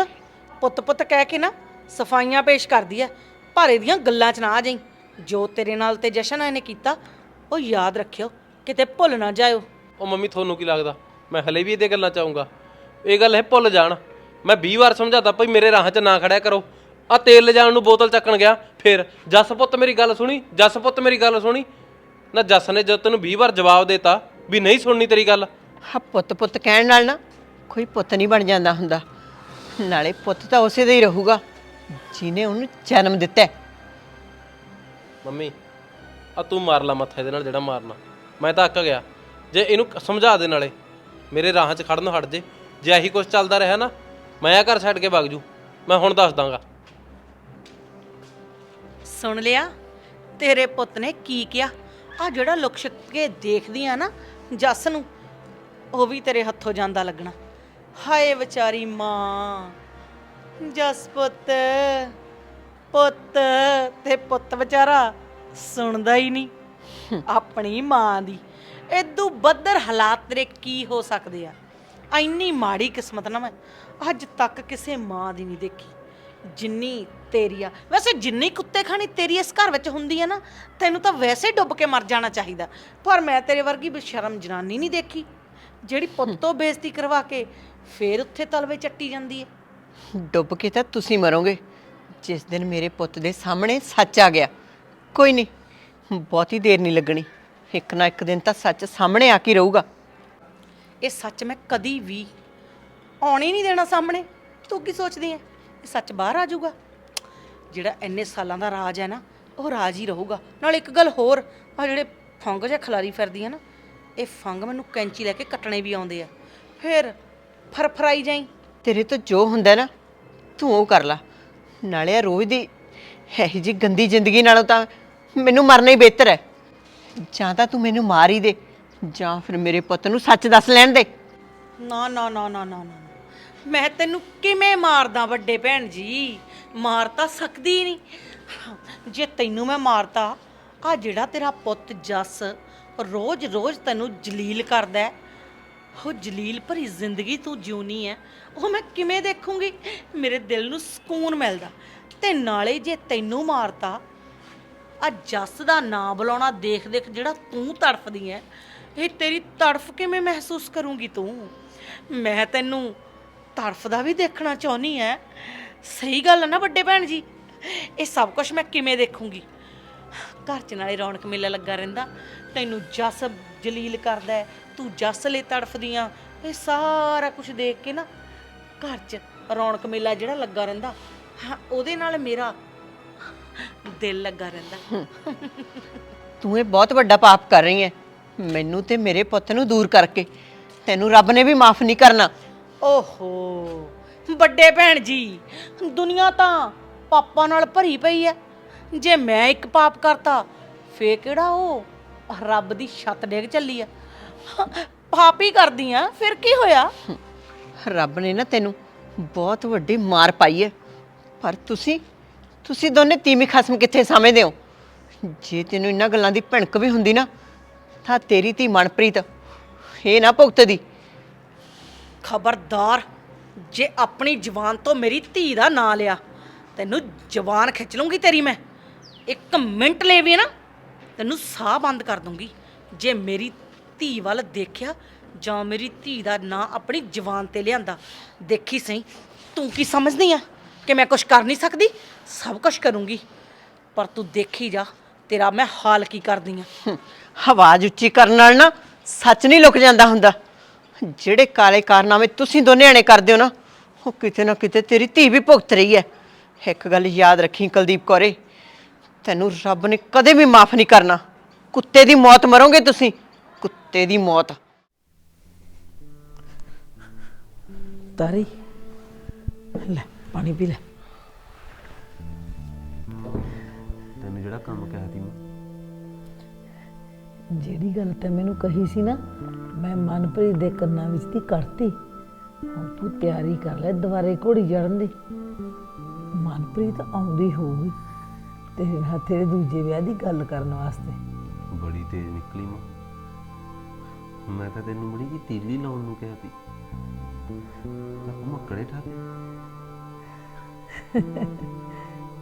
ਪੁੱਤ ਪੁੱਤ ਕਹਿ ਕੇ ਨਾ ਸਫਾਈਆਂ ਪੇਸ਼ ਕਰਦੀ ਐ ਪਰ ਇਹਦੀਆਂ ਗੱਲਾਂ 'ਚ ਨਾ ਆ ਜਾਈਂ। ਜੋ ਤੇਰੇ ਨਾਲ ਤੇ ਜਸ਼ਨ ਨੇ ਕੀਤਾ ਉਹ ਯਾਦ ਰੱਖਿਓ ਕਿਤੇ ਭੁੱਲ ਨਾ ਜਾਇਓ। ਉਹ ਮੰਮੀ ਤੁਹਾਨੂੰ ਕੀ ਲੱਗਦਾ? ਮੈਂ ਹਲੇ ਵੀ ਇਹਦੇ ਗੱਲਾਂ ਚਾਹੂੰਗਾ। ਇਹ ਗੱਲ ਇਹ ਭੁੱਲ ਜਾਣ। ਮੈਂ 20 ਵਾਰ ਸਮਝਾਤਾ ਭਈ ਮੇਰੇ ਰਾਹ 'ਚ ਨਾ ਖੜਿਆ ਕਰੋ। ਆ ਤੇਲ ਲਿਜਾਣ ਨੂੰ ਬੋਤਲ ਚੱਕਣ ਗਿਆ ਫਿਰ ਜੱਸ ਪੁੱਤ ਮੇਰੀ ਗੱਲ ਸੁਣੀ ਜੱਸ ਪੁੱਤ ਮੇਰੀ ਗੱਲ ਸੁਣੀ। ਨਾ ਜੱਸ ਨੇ ਜਦ ਤੈਨੂੰ 20 ਵਾਰ ਜਵਾਬ ਦੇਤਾ ਵੀ ਨਹੀਂ ਸੁਣਨੀ ਤੇਰੀ ਗੱਲ। ਹਾ ਪੁੱਤ ਪੁੱਤ ਕਹਿਣ ਨਾਲ ਨਾ ਕੋਈ ਪੁੱਤ ਨਹੀਂ ਬਣ ਜਾਂਦਾ ਹੁੰਦਾ। ਨਾਲੇ ਪੁੱਤ ਤਾਂ ਉਸੇ ਦਾ ਹੀ ਰਹੂਗਾ ਜਿਹਨੇ ਉਹਨੂੰ ਜਨਮ ਦਿੱਤਾ ਹੈ। ਮੰਮੀ ਆ ਤੂੰ ਮਾਰ ਲਾ ਮੱਥਾ ਇਹਦੇ ਨਾਲ ਜਿਹੜਾ ਮਾਰਨਾ। ਮੈਂ ਤਾਂ ਅੱਕ ਗਿਆ। ਜੇ ਇਹਨੂੰ ਸਮਝਾ ਦੇ ਨਾਲੇ। ਮੇਰੇ ਰਾਹਾਂ 'ਚ ਖੜਨ ਹਟ ਜੇ। ਜੇ ਇਹੀ ਕੁਝ ਚੱਲਦਾ ਰਿਹਾ ਨਾ, ਮੈਂ ਆ ਘਰ ਛੱਡ ਕੇ ਵਗ ਜੂ। ਮੈਂ ਹੁਣ ਦੱਸ ਦਾਂਗਾ। ਸੁਣ ਲਿਆ? ਤੇਰੇ ਪੁੱਤ ਨੇ ਕੀ ਕਿਹਾ? ਆ ਜਿਹੜਾ ਲੁਕ ਛਿਪ ਕੇ ਦੇਖਦੀ ਆ ਨਾ, ਜੱਸ ਨੂੰ, ਉਹ ਵੀ ਤੇਰੇ ਹੱਥੋਂ ਜਾਂਦਾ ਲੱਗਣਾ। ਹਾਏ ਵਿਚਾਰੀ ਮਾਂ। ਜਸ ਪੁੱਤ। ਪੁੱਤ ਤੇ ਪੁੱਤ ਵਿਚਾਰਾ ਸੁਣਦਾ ਹੀ ਨਹੀਂ। ਆਪਣੀ ਮਾਂ ਦੀ। ਇਦੋਂ ਬੱਦਰ ਹਾਲਾਤ ਤੇਰੇ ਕੀ ਹੋ ਸਕਦੇ ਆ? ਐਨੀ ਮਾੜੀ ਕਿਸਮਤ ਨਾ ਮੈਂ ਅੱਜ ਤੱਕ ਕਿਸੇ ਮਾਂ ਦੀ ਨਹੀਂ ਦੇਖੀ। ਜਿੰਨੀ ਤੇਰੀ ਆ। ਵੈਸੇ ਜਿੰਨੀ ਕੁੱਤੇ ਖਾਣੀ ਤੇਰੀ ਇਸ ਘਰ ਵਿੱਚ ਹੁੰਦੀ ਆ ਨਾ ਤੈਨੂੰ ਤਾਂ ਵੈਸੇ ਡੁੱਬ ਕੇ ਮਰ ਜਾਣਾ ਚਾਹੀਦਾ। ਪਰ ਮੈਂ ਤੇਰੇ ਵਰਗੀ ਬੇਸ਼ਰਮ ਜਨਾਨੀ ਨਹੀਂ ਦੇਖੀ। ਜਿਹੜੀ ਪੁੱਤੋਂ ਬੇਇੱਜ਼ਤੀ ਕਰਵਾ ਕੇ ਫੇਰ ਉੱਥੇ ਤਲਵੇ ਚੱਟੀ ਜਾਂਦੀ ਹੈ ਡੁੱਬ ਕੇ ਤਾਂ ਤੁਸੀਂ ਮਰੋਗੇ। ਜਿਸ ਦਿਨ ਮੇਰੇ ਪੁੱਤ ਦੇ ਸਾਹਮਣੇ ਸੱਚ ਆ ਗਿਆ। ਕੋਈ ਨਹੀਂ ਬਹੁਤੀ ਦੇਰ ਨਹੀਂ ਲੱਗਣੀ। ਇੱਕ ਨਾ ਇੱਕ ਦਿਨ ਤਾਂ ਸੱਚ ਸਾਹਮਣੇ ਆ ਕੇ ਰਹੂਗਾ। ਇਹ ਸੱਚ ਮੈਂ ਕਦੀ ਵੀ ਆਉਣੀ ਨਹੀਂ ਦੇਣਾ ਸਾਹਮਣੇ। ਤੂੰ ਕੀ ਸੋਚਦੀ ਐ? ਇਹ ਸੱਚ ਬਾਹਰ ਆ ਜਾਊਗਾ। ਜਿਹੜਾ ਇੰਨੇ ਸਾਲਾਂ ਦਾ ਰਾਜ ਹੈ ਨਾ ਉਹ ਰਾਜ ਹੀ ਰਹੂਗਾ। ਨਾਲ ਇੱਕ ਗੱਲ ਹੋਰ ਆ ਜਿਹੜੇ ਫੰਗ ਜਾਂ ਖਲਾਰੀ ਫਿਰਦੀ ਆ ਨਾ ਇਹ ਫੰਗ ਮੈਨੂੰ ਕੈਂਚੀ ਲੈ ਕੇ ਕੱਟਣੇ ਵੀ ਆਉਂਦੇ ਆ। ਫਿਰ ਫਰਫਰਾਈ ਜਾਈ। ਤੇਰੇ ਤੋਂ ਜੋ ਹੁੰਦਾ ਨਾ ਤੂੰ ਉਹ ਕਰ ਲੈ। ਨਾਲੇ ਆ ਰੋਜ਼ ਦੀ। ਇਹੀ ਜੀ ਗੰਦੀ ਜ਼ਿੰਦਗੀ ਨਾਲੋਂ ਤਾਂ ਮੈਨੂੰ ਮਰਨਾ ਹੀ ਬਿਹਤਰ ਹੈ। ਜਾਂ ਤਾਂ ਤੂੰ ਮੈਨੂੰ ਮਾਰ ਹੀ ਦੇ ਜਾਂ ਫਿਰ ਮੇਰੇ ਪੁੱਤ ਨੂੰ ਸੱਚ ਦੱਸ ਲੈਣ ਦੇ। ਨਾ ਨਾ ਨਾ ਨਾ ਨਾ ਨਾ। ਮੈਂ ਤੈਨੂੰ ਕਿਵੇਂ ਮਾਰਦਾ ਵੱਡੇ ਭੈਣ ਜੀ? ਮਾਰ ਤਾਂ ਸਕਦੀ ਨਹੀਂ ਜੇ ਤੈਨੂੰ ਮੈਂ ਮਾਰਤਾ ਆ ਜਿਹੜਾ ਤੇਰਾ ਪੁੱਤ ਜੱਸ ਰੋਜ਼-ਰੋਜ਼ ਤੈਨੂੰ ਜਲੀਲ ਕਰਦਾ ਹੈ, ਉਹ ਜਲੀਲ ਭਰੀ ਜ਼ਿੰਦਗੀ ਤੂੰ ਜਿਉਣੀ ਹੈ। ਉਹ ਮੈਂ ਕਿਵੇਂ ਦੇਖੂੰਗੀ? ਮੇਰੇ ਦਿਲ ਨੂੰ ਸਕੂਨ ਮਿਲਦਾ। ਤੇ ਨਾਲੇ ਜੇ ਤੈਨੂੰ ਮਾਰਤਾ ਆ ਜੱਸ ਦਾ ਨਾਂ ਬੁਲਾਉਣਾ ਦੇਖ ਦੇਖ ਜਿਹੜਾ ਤੂੰ ਤੜਫਦੀ ਐ, ਇਹ ਤੇਰੀ ਤੜਫ ਕਿਵੇਂ ਮਹਿਸੂਸ ਕਰੂੰਗੀ ਤੂੰ? ਮੈਂ ਤੈਨੂੰ ਤੜਫਦਾ ਵੀ ਦੇਖਣਾ ਚਾਹੁੰਨੀ ਐ। ਸਹੀ ਗੱਲ ਹੈ ਨਾ ਵੱਡੇ ਭੈਣ ਜੀ? ਇਹ ਸਭ ਕੁਝ ਮੈਂ ਕਿਵੇਂ ਦੇਖੂੰਗੀ? ਘਰ ਚ ਨਾਲੇ ਰੌਣਕ ਮੇਲਾ ਲੱਗਾ ਰਹਿੰਦਾ। ਤੈਨੂੰ ਜੱਸ ਜਲੀਲ ਕਰਦਾ ਤੂੰ ਜੱਸ ਲਈ ਤੜਫਦੀਆਂ ਇਹ ਸਾਰਾ ਕੁਝ ਦੇਖ ਕੇ ਨਾ ਘਰ ਚ ਰੌਣਕ ਮੇਲਾ ਜਿਹੜਾ ਲੱਗਾ ਰਹਿੰਦਾ ਹਾਂ ਉਹਦੇ ਨਾਲ ਮੇਰਾ ਦਿਲ ਲੱਗਾ ਰਹਿੰਦਾ। ਤੂੰ ਇਹ ਬਹੁਤ ਵੱਡਾ ਪਾਪ ਕਰ ਰਹੀ ਹੈ ਮੈਨੂੰ ਤੇ ਮੇਰੇ ਪੁੱਤ ਨੂੰ ਦੂਰ ਕਰਕੇ ਤੈਨੂੰ ਰੱਬ ਨੇ ਵੀ ਮਾਫ ਨਹੀਂ ਕਰਨਾ। ਓਹੋ ਵੱਡੇ ਭੈਣ ਜੀ ਦੁਨੀਆ ਤਾਂ ਪਾਪਾਂ ਨਾਲ ਭਰੀ ਪਈ ਐ। ਜੇ ਮੈਂ ਇੱਕ ਪਾਪ ਕਰਤਾ ਫੇ ਕਿਹੜਾ ਉਹ ਰੱਬ ਦੀ ਛੱਤ ਡੇਗ ਚੱਲੀ ਆ ਪਾਪ ਹੀ ਕਰਦੀ ਆ ਫਿਰ ਕੀ ਹੋਇਆ? ਰੱਬ ਨੇ ਨਾ ਤੈਨੂੰ ਬਹੁਤ ਵੱਡੀ ਮਾਰ ਪਾਈ ਹੈ। ਪਰ ਤੁਸੀਂ ਤੁਸੀਂ ਦੋਨੇ ਤੀਵੀਂ ਖਸਮ ਕਿੱਥੇ ਸਮਝਦੇ ਹੋ? ਜੇ ਤੈਨੂੰ ਇਹਨਾਂ ਗੱਲਾਂ ਦੀ ਭਿਣਕ ਵੀ ਹੁੰਦੀ ਨਾ, ਤਾਂ ਤੇਰੀ ਧੀ ਮਨਪ੍ਰੀਤ, ਇਹ ਨਾ ਭੁਗਤਦੀ। ਖਬਰਦਾਰ, ਜੇ ਆਪਣੀ ਜਵਾਨ ਤੋਂ ਮੇਰੀ ਧੀ ਦਾ ਨਾਂ ਲਿਆ, ਤੈਨੂੰ ਜਵਾਨ ਖਿੱਚ ਲੂੰਗੀ ਤੇਰੀ ਮੈਂ। ਇੱਕ ਮਿੰਟ ਲੈ ਵੀ ਨਾ, ਤੈਨੂੰ ਸਾਹ ਬੰਦ ਕਰ ਦੂੰਗੀ। ਜੇ ਮੇਰੀ ਧੀ ਵੱਲ ਦੇਖਿਆ ਜਾਂ ਮੇਰੀ ਧੀ ਦਾ ਨਾਂ ਆਪਣੀ ਜ਼ੁਬਾਨ ਤੇ ਲਿਆਂਦਾ। ਦੇਖੀ ਸਹੀ, ਤੂੰ ਕੀ ਸਮਝਦੀ ਆ ਕਿ ਮੈਂ ਕੁਝ ਕਰ ਨਹੀਂ ਸਕਦੀ? ਸਭ ਕੁਝ ਕਰੂੰਗੀ। ਪਰ ਤੂੰ ਦੇਖੀ ਜਾ, ਤੇਰਾ ਮੈਂ ਹਾਲ ਕੀ ਕਰਦੀ ਆ? ਆਵਾਜ਼ ਉੱਚੀ ਕਰਨ ਨਾਲ ਨਾ ਸੱਚ ਨਹੀਂ ਲੁਕ ਜਾਂਦਾ ਹੁੰਦਾ। ਜਿਹੜੇ ਕਾਲੇ ਕਾਰਨਾਮੇ ਤੁਸੀਂ ਦੋਨੇ ਜਣੇ ਕਰਦੇ ਹੋ ਨਾ, ਉਹ ਕਿਤੇ ਨਾ ਕਿਤੇ ਤੇਰੀ ਧੀ ਵੀ ਭੁਗਤ ਰਹੀ ਹੈ ਇੱਕ ਗੱਲ ਯਾਦ ਰੱਖੀ ਕੁਲਦੀਪ ਕੌਰੇ, ਤੈਨੂੰ ਰੱਬ ਨੇ ਕਦੇ ਵੀ ਮਾਫ ਨਹੀਂ ਕਰਨਾ। ਕੁੱਤੇ ਦੀ ਮੌਤ ਮਰੋਗੇ ਤੁਸੀਂ, ਕੁੱਤੇ ਦੀ ਮੌਤ। ਤਾਰੀ ਲੈ ਪਾਣੀ ਪੀ ਲੈ। ਤੈਨੂੰ ਜਿਹੜਾ ਕੰਮ ਕਿਹਾ ਸੀ ਮੈਂ। ਜਿਹੜੀ ਗੱਲ ਤੇ ਮੈਨੂੰ ਕਹੀ ਸੀ ਨਾ ਮੈਂ ਮਨਪ੍ਰੀਤ ਦੇ ਕੰਨਾਂ ਵਿੱਚ ਦੀ ਕੱਢਤੀ ਹੁਣ ਤੂੰ ਤਿਆਰੀ ਕਰ ਲੈ ਦੁਬਾਰੇ ਘੋੜੀ ਚੜਨ ਦੀ। ਮਨਪ੍ਰੀਤ ਆਉਂਦੀ ਹੋਊਗੀ ਤੇਰੇ ਨਾਲ ਤੇਰੇ ਦੂਜੇ ਵਿਆਹ ਦੀ ਗੱਲ ਕਰਨ ਵਾਸਤੇ। ਬੜੀ ਤੇਜ਼ ਨਿਕਲੀ ਮਾਂ। ਮੈਂ ਤਾਂ ਤੈਨੂੰ ਬੜੀ ਜੀ ਤੀਲੀ ਲਾਉਣ ਨੂੰ ਕਿਹਾ ਸੀ। ਮੱਕੜੇ ਠਾ ਕੇ।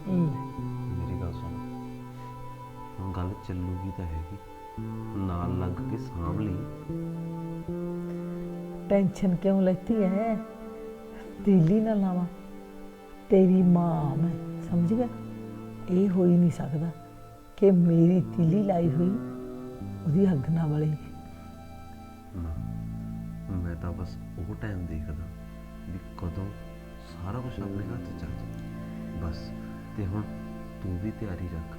ਮੇਰੀ ਗੱਲ ਸੁਣ। ਗੱਲ ਚੱਲੂਗੀ ਤਾਂ ਹੈਗੀ। ਨਾਲ ਲੱਗ ਕੇ ਸਾਂਭ ਲਈ। ਟੈਨਸ਼ਨ ਕਿਉਂ ਲੈਤੀ ਹੈ ਤੀਲੀ ਨਾ ਲਾਵਾਂ। ਤੇਰੀ ਮਾਂ ਮੈਂ ਸਮਝ ਗਿਆ? ਇਹ ਹੋ ਹੀ ਨਹੀਂ ਸਕਦਾ ਕਿ ਮੇਰੀ ਤੀਲੀ ਲਾਈ ਹੋਈ ਉਹਦੀ ਅੱਗ ਨਾ ਬਲੇ ਮੈਂ ਤਾਂ ਬਸ ਉਹ ਟਾਈਮ ਦੇਖਦਾ ਵੀ ਕਦੋਂ ਸਾਰਾ ਕੁਝ ਆਪਣੇ ਹੱਥ ਚ ਆ ਜਾਏ ਬਸ ਤੇ ਹੁਣ ਤੂੰ ਵੀ ਤਿਆਰੀ ਰੱਖ।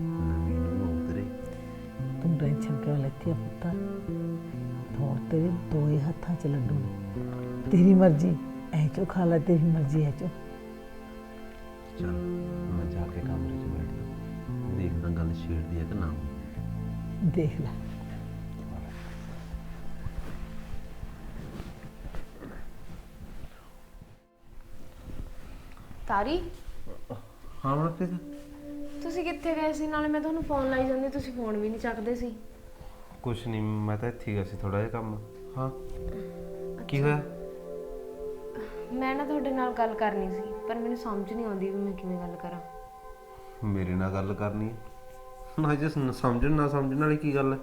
ਨਵੀਂ ਨੂੰ ਉਤਰੇ। ਤੂੰ ਟੈਨਸ਼ਨ ਕਿਉਂ ਲੈਤੀ ਹੈ ਪੁੱਤਾ? ਹੁਣ ਤੇਰੇ ਦੋਏ ਹੱਥਾਂ 'ਚ ਲੱਡੂ ਨੇ। ਤੇਰੀ ਮਰਜ਼ੀ ਐ ਚੋ ਖਾ ਲੈ? ਤੇਰੀ ਮਰਜ਼ੀ ਐ ਚੋ ਚਲ ਮੈਂ ਜਾ ਕੇ ਕਮਰੇ 'ਚ ਬੈਠਦਾ। ਦੇਖਦਾ ਗੱਲ ਛੇੜਦੀ ਹੈ ਕਿ ਨਾ ਦੇਖ ਲੈ। ਤਾਰੀ? ਹਾਂ ਮਨਪ੍ਰੀਤ ਤੁਸੀਂ ਕਿੱਥੇ ਗਏ ਸੀ? ਨਾਲੇ ਮੈਂ ਤੁਹਾਨੂੰ ਫੋਨ ਲਾਈ ਜਾਂਦੀ ਤੁਸੀਂ ਫੋਨ ਵੀ ਨਹੀਂ ਚੱਕਦੇ ਸੀ। ਕੁਛ ਨਹੀਂ ਮੈਂ ਤਾਂ ਇੱਥੇ ਗਿਆ ਸੀ ਥੋੜਾ ਜਿਹਾ ਕੰਮ। ਹਾਂ। ਕੀ ਹੋਇਆ? ਮੈਂ ਨਾ ਤੁਹਾਡੇ ਨਾਲ ਗੱਲ ਕਰਨੀ ਸੀ ਪਰ ਮੈਨੂੰ ਸਮਝ ਨਹੀਂ ਆਉਂਦੀ ਵੀ ਮੈਂ ਕਿਵੇਂ ਗੱਲ ਕਰਾਂ। ਮੇਰੇ ਨਾਲ ਗੱਲ ਕਰਨੀ ਹੈ। ਨਾ ਜੇ ਸ- ਸਮਝਣ ਨਾ ਸਮਝਣ ਵਾਲੀ ਕੀ ਗੱਲ ਹੈ?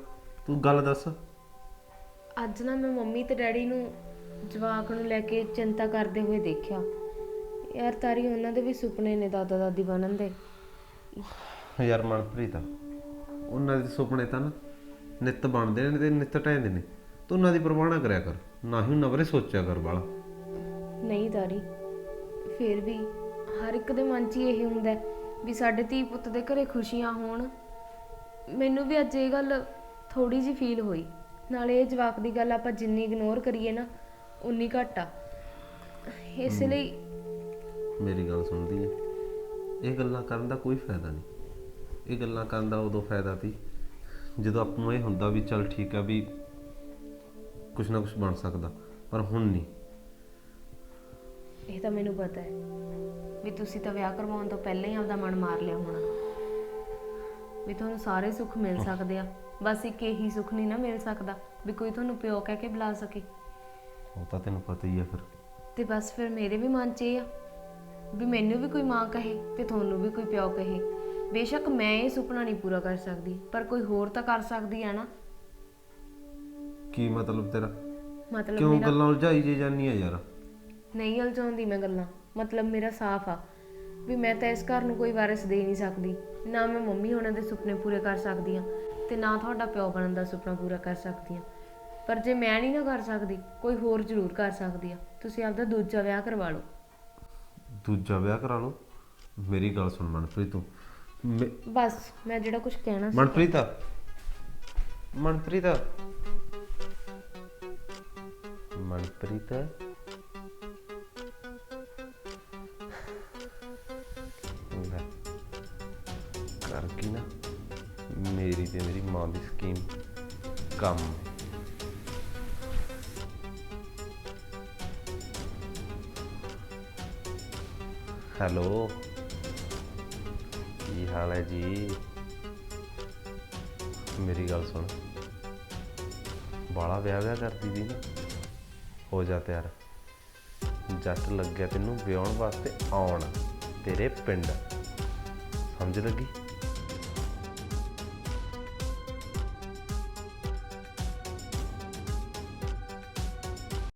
ਤੂੰ ਗੱਲ ਦੱਸ। ਅੱਜ ਨਾ ਮੈਂ ਮੰਮੀ ਤੇ ਡੈਡੀ ਨੂੰ ਜਵਾਕ ਨੂੰ ਲੈ ਕੇ ਚਿੰਤਾ ਕਰਦੇ ਹੋਏ ਦੇਖਿਆ। ਯਾਰ ਤਾਰੀ ਉਹਨਾਂ ਦੇ ਵੀ ਸੁਪਨੇ ਨੇ ਦਾਦਾ ਦਾਦੀ ਬਣਨ ਦੇ। ਯਾਰ ਮਨਪ੍ਰੀਤ ਉਹਨਾਂ ਦੇ ਸੁਪਨੇ ਤਾਂ ਨਾ ਨਿੱਤ ਬਣਦੇ ਨੇ ਤੇ ਨਿੱਤ ਟੈਂਦੇ ਨੇ। ਤੂੰ ਉਹਨਾਂ ਦੀ ਪਰਵਾਹ ਨਾ ਕਰਿਆ ਕਰ ਨਾ ਹੀ ਉਹਨਾਂ ਬਾਰੇ ਸੋਚਿਆ ਕਰ ਬਾਲਾ। ਨਹੀਂ ਤਾਰੀ ਫਿਰ ਵੀ ਹਰ ਇੱਕ ਦੇ ਮਨ 'ਚ ਹੀ ਇਹ ਹੁੰਦਾ ਹੈ ਵੀ ਸਾਡੇ ਧੀ ਪੁੱਤ ਦੇ ਘਰੇ ਖੁਸ਼ੀਆਂ ਹੋਣ। ਮੈਨੂੰ ਵੀ ਅੱਜ ਇਹ ਗੱਲ ਥੋੜੀ ਜਿਹੀ ਫੀਲ ਹੋਈ। ਨਾਲੇ ਇਹ ਜਵਾਕ ਦੀ ਗੱਲ ਆਪਾਂ ਜਿੰਨੀ ਇਗਨੋਰ ਕਰੀਏ ਨਾ ਉਨੀ ਘੱਟ ਆ। ਇਸ ਲਈ ਮੇਰੀ ਗੱਲ ਸੁਣਦੀ ਹੈ ਇਹ ਗੱਲਾਂ ਕਰਨ ਦਾ ਕੋਈ ਫਾਇਦਾ ਨਹੀਂ। ਇਹ ਗੱਲਾਂ ਕਰਨ ਦਾ ਉਦੋਂ ਫਾਇਦਾ ਸੀ ਜਦੋਂ ਆਪ ਨੂੰ ਇਹ ਹੁੰਦਾ ਵੀ ਚੱਲ ਠੀਕ ਆ ਵੀ ਕੁਛ ਨਾ ਕੁਛ ਬਣ ਸਕਦਾ ਪਰ ਹੁਣ ਨਹੀਂ। ਇਹ ਤਾਂ ਮੈਨੂੰ ਪਤਾ ਹੈ ਵੀ ਤੁਸੀਂ ਤਾਂ ਵਿਆਹ ਕਰਵਾਉਣ ਤੋਂ ਪਹਿਲਾਂ ਹੀ ਆਪਦਾ ਮਨ ਮਾਰ ਲਿਆ ਹੋਣਾ। ਵੀ ਤੁਹਾਨੂੰ ਸਾਰੇ ਸੁੱਖ ਮਿਲ ਸਕਦੇ ਆ ਬਸ ਇੱਕ ਇਹੀ ਸੁੱਖ ਨਹੀਂ ਨਾ ਮਿਲ ਸਕਦਾ ਵੀ ਕੋਈ ਤੁਹਾਨੂੰ ਪਿਓ ਕਹਿ ਕੇ ਬੁਲਾ ਸਕੇ। ਉਹ ਤਾਂ ਤੈਨੂੰ ਪਤਾ ਹੀ ਆ ਫਿਰ। ਤੇ ਬਸ ਫਿਰ ਮੇਰੇ ਵੀ ਮਨ 'ਚ ਇਹ ਆ ਵੀ ਮੈਨੂੰ ਵੀ ਕੋਈ ਮਾਂ ਕਹੇ ਤੇ ਤੁਹਾਨੂੰ ਵੀ ਕੋਈ ਪਿਓ ਕਹੇ। ਬੇਸ਼ੱਕ ਮੈਂ ਇਹ ਸੁਪਨਾ ਨਹੀਂ ਪੂਰਾ ਕਰ ਸਕਦੀ ਪਰ ਕੋਈ ਹੋਰ ਤਾਂ ਕਰ ਸਕਦੀ ਆ ਨਾ। ਕੀ ਮਤਲਬ ਤੇਰਾ? ਮਤਲਬ ਕਿਉਂ ਮੇਰਾ ਗੱਲਾਂ ਉਲਝਾਈ ਜੇ ਜਾਂਦੀ ਆ ਯਾਰ? ਨਹੀਂ ਉਲਝਾਉਂਦੀ ਮੈਂ ਗੱਲਾਂ ਮਤਲਬ ਮੇਰਾ ਸਾਫ਼ ਆ ਵੀ ਮੈਂ ਤਾਂ ਇਸ ਘਰ ਨੂੰ ਕੋਈ ਵਾਰਿਸ ਦੇ ਨਹੀਂ ਸਕਦੀ ਨਾ ਮੈਂ ਮੰਮੀ ਹੋਣਾ ਦੇ ਸੁਪਨੇ ਪੂਰੇ ਕਰ ਸਕਦੀ ਆ ਤੇ ਨਾ ਤੁਹਾਡਾ ਪਿਓ ਬਣਨ ਦਾ ਸੁਪਨਾ ਪੂਰਾ ਕਰ ਸਕਦੀ ਆ ਪਰ ਜੇ ਮੈਂ ਨਹੀਂ ਨਾ ਕਰ ਸਕਦੀ ਕੋਈ ਹੋਰ ਜ਼ਰੂਰ ਕਰ ਸਕਦੀ ਆ। ਤੁਸੀਂ ਆਪਦਾ ਦੂਜਾ ਵਿਆਹ ਕਰਵਾ ਲਓ। ਦੂਜਾ ਵਿਆਹ ਕਰਾ ਲਓ। ਮੇਰੀ ਗੱਲ ਸੁਣ ਮਨਪ੍ਰੀਤ ਤੂੰ। ਮੇ- ਬਸ ਮੈਂ ਜਿਹੜਾ ਕੁਝ ਕਹਿਣਾ ਸੀ। ਮਨਪ੍ਰੀਤ। ਮਨਪ੍ਰੀਤ। ਮਨਪ੍ਰੀਤ। ਲੈ ਕਰ ਕੀ ਨਾ। ਮੇਰੀ ਤੇ ਮੇਰੀ ਮਾਂ ਦੀ ਸਕੀਮ ਕੰਮ ਹੈਲੋ। ਕੀ ਹਾਲ ਹੈ ਜੀ? ਮੇਰੀ ਗੱਲ ਸੁਣ। ਬਾਲਾ ਵਿਆਹ ਵਿਆਹ ਕਰਦੀ ਦੀ ਨਾ। ਹੋ ਜਾ ਤਿਆਰ। ਜੱਟ ਲੱਗਿਆ ਤੈਨੂੰ ਵਿਆਹਣ ਵਾਸਤੇ ਆਉਣ। ਤੇਰੇ ਪਿੰਡ। ਸਮਝ ਲੱਗੀ?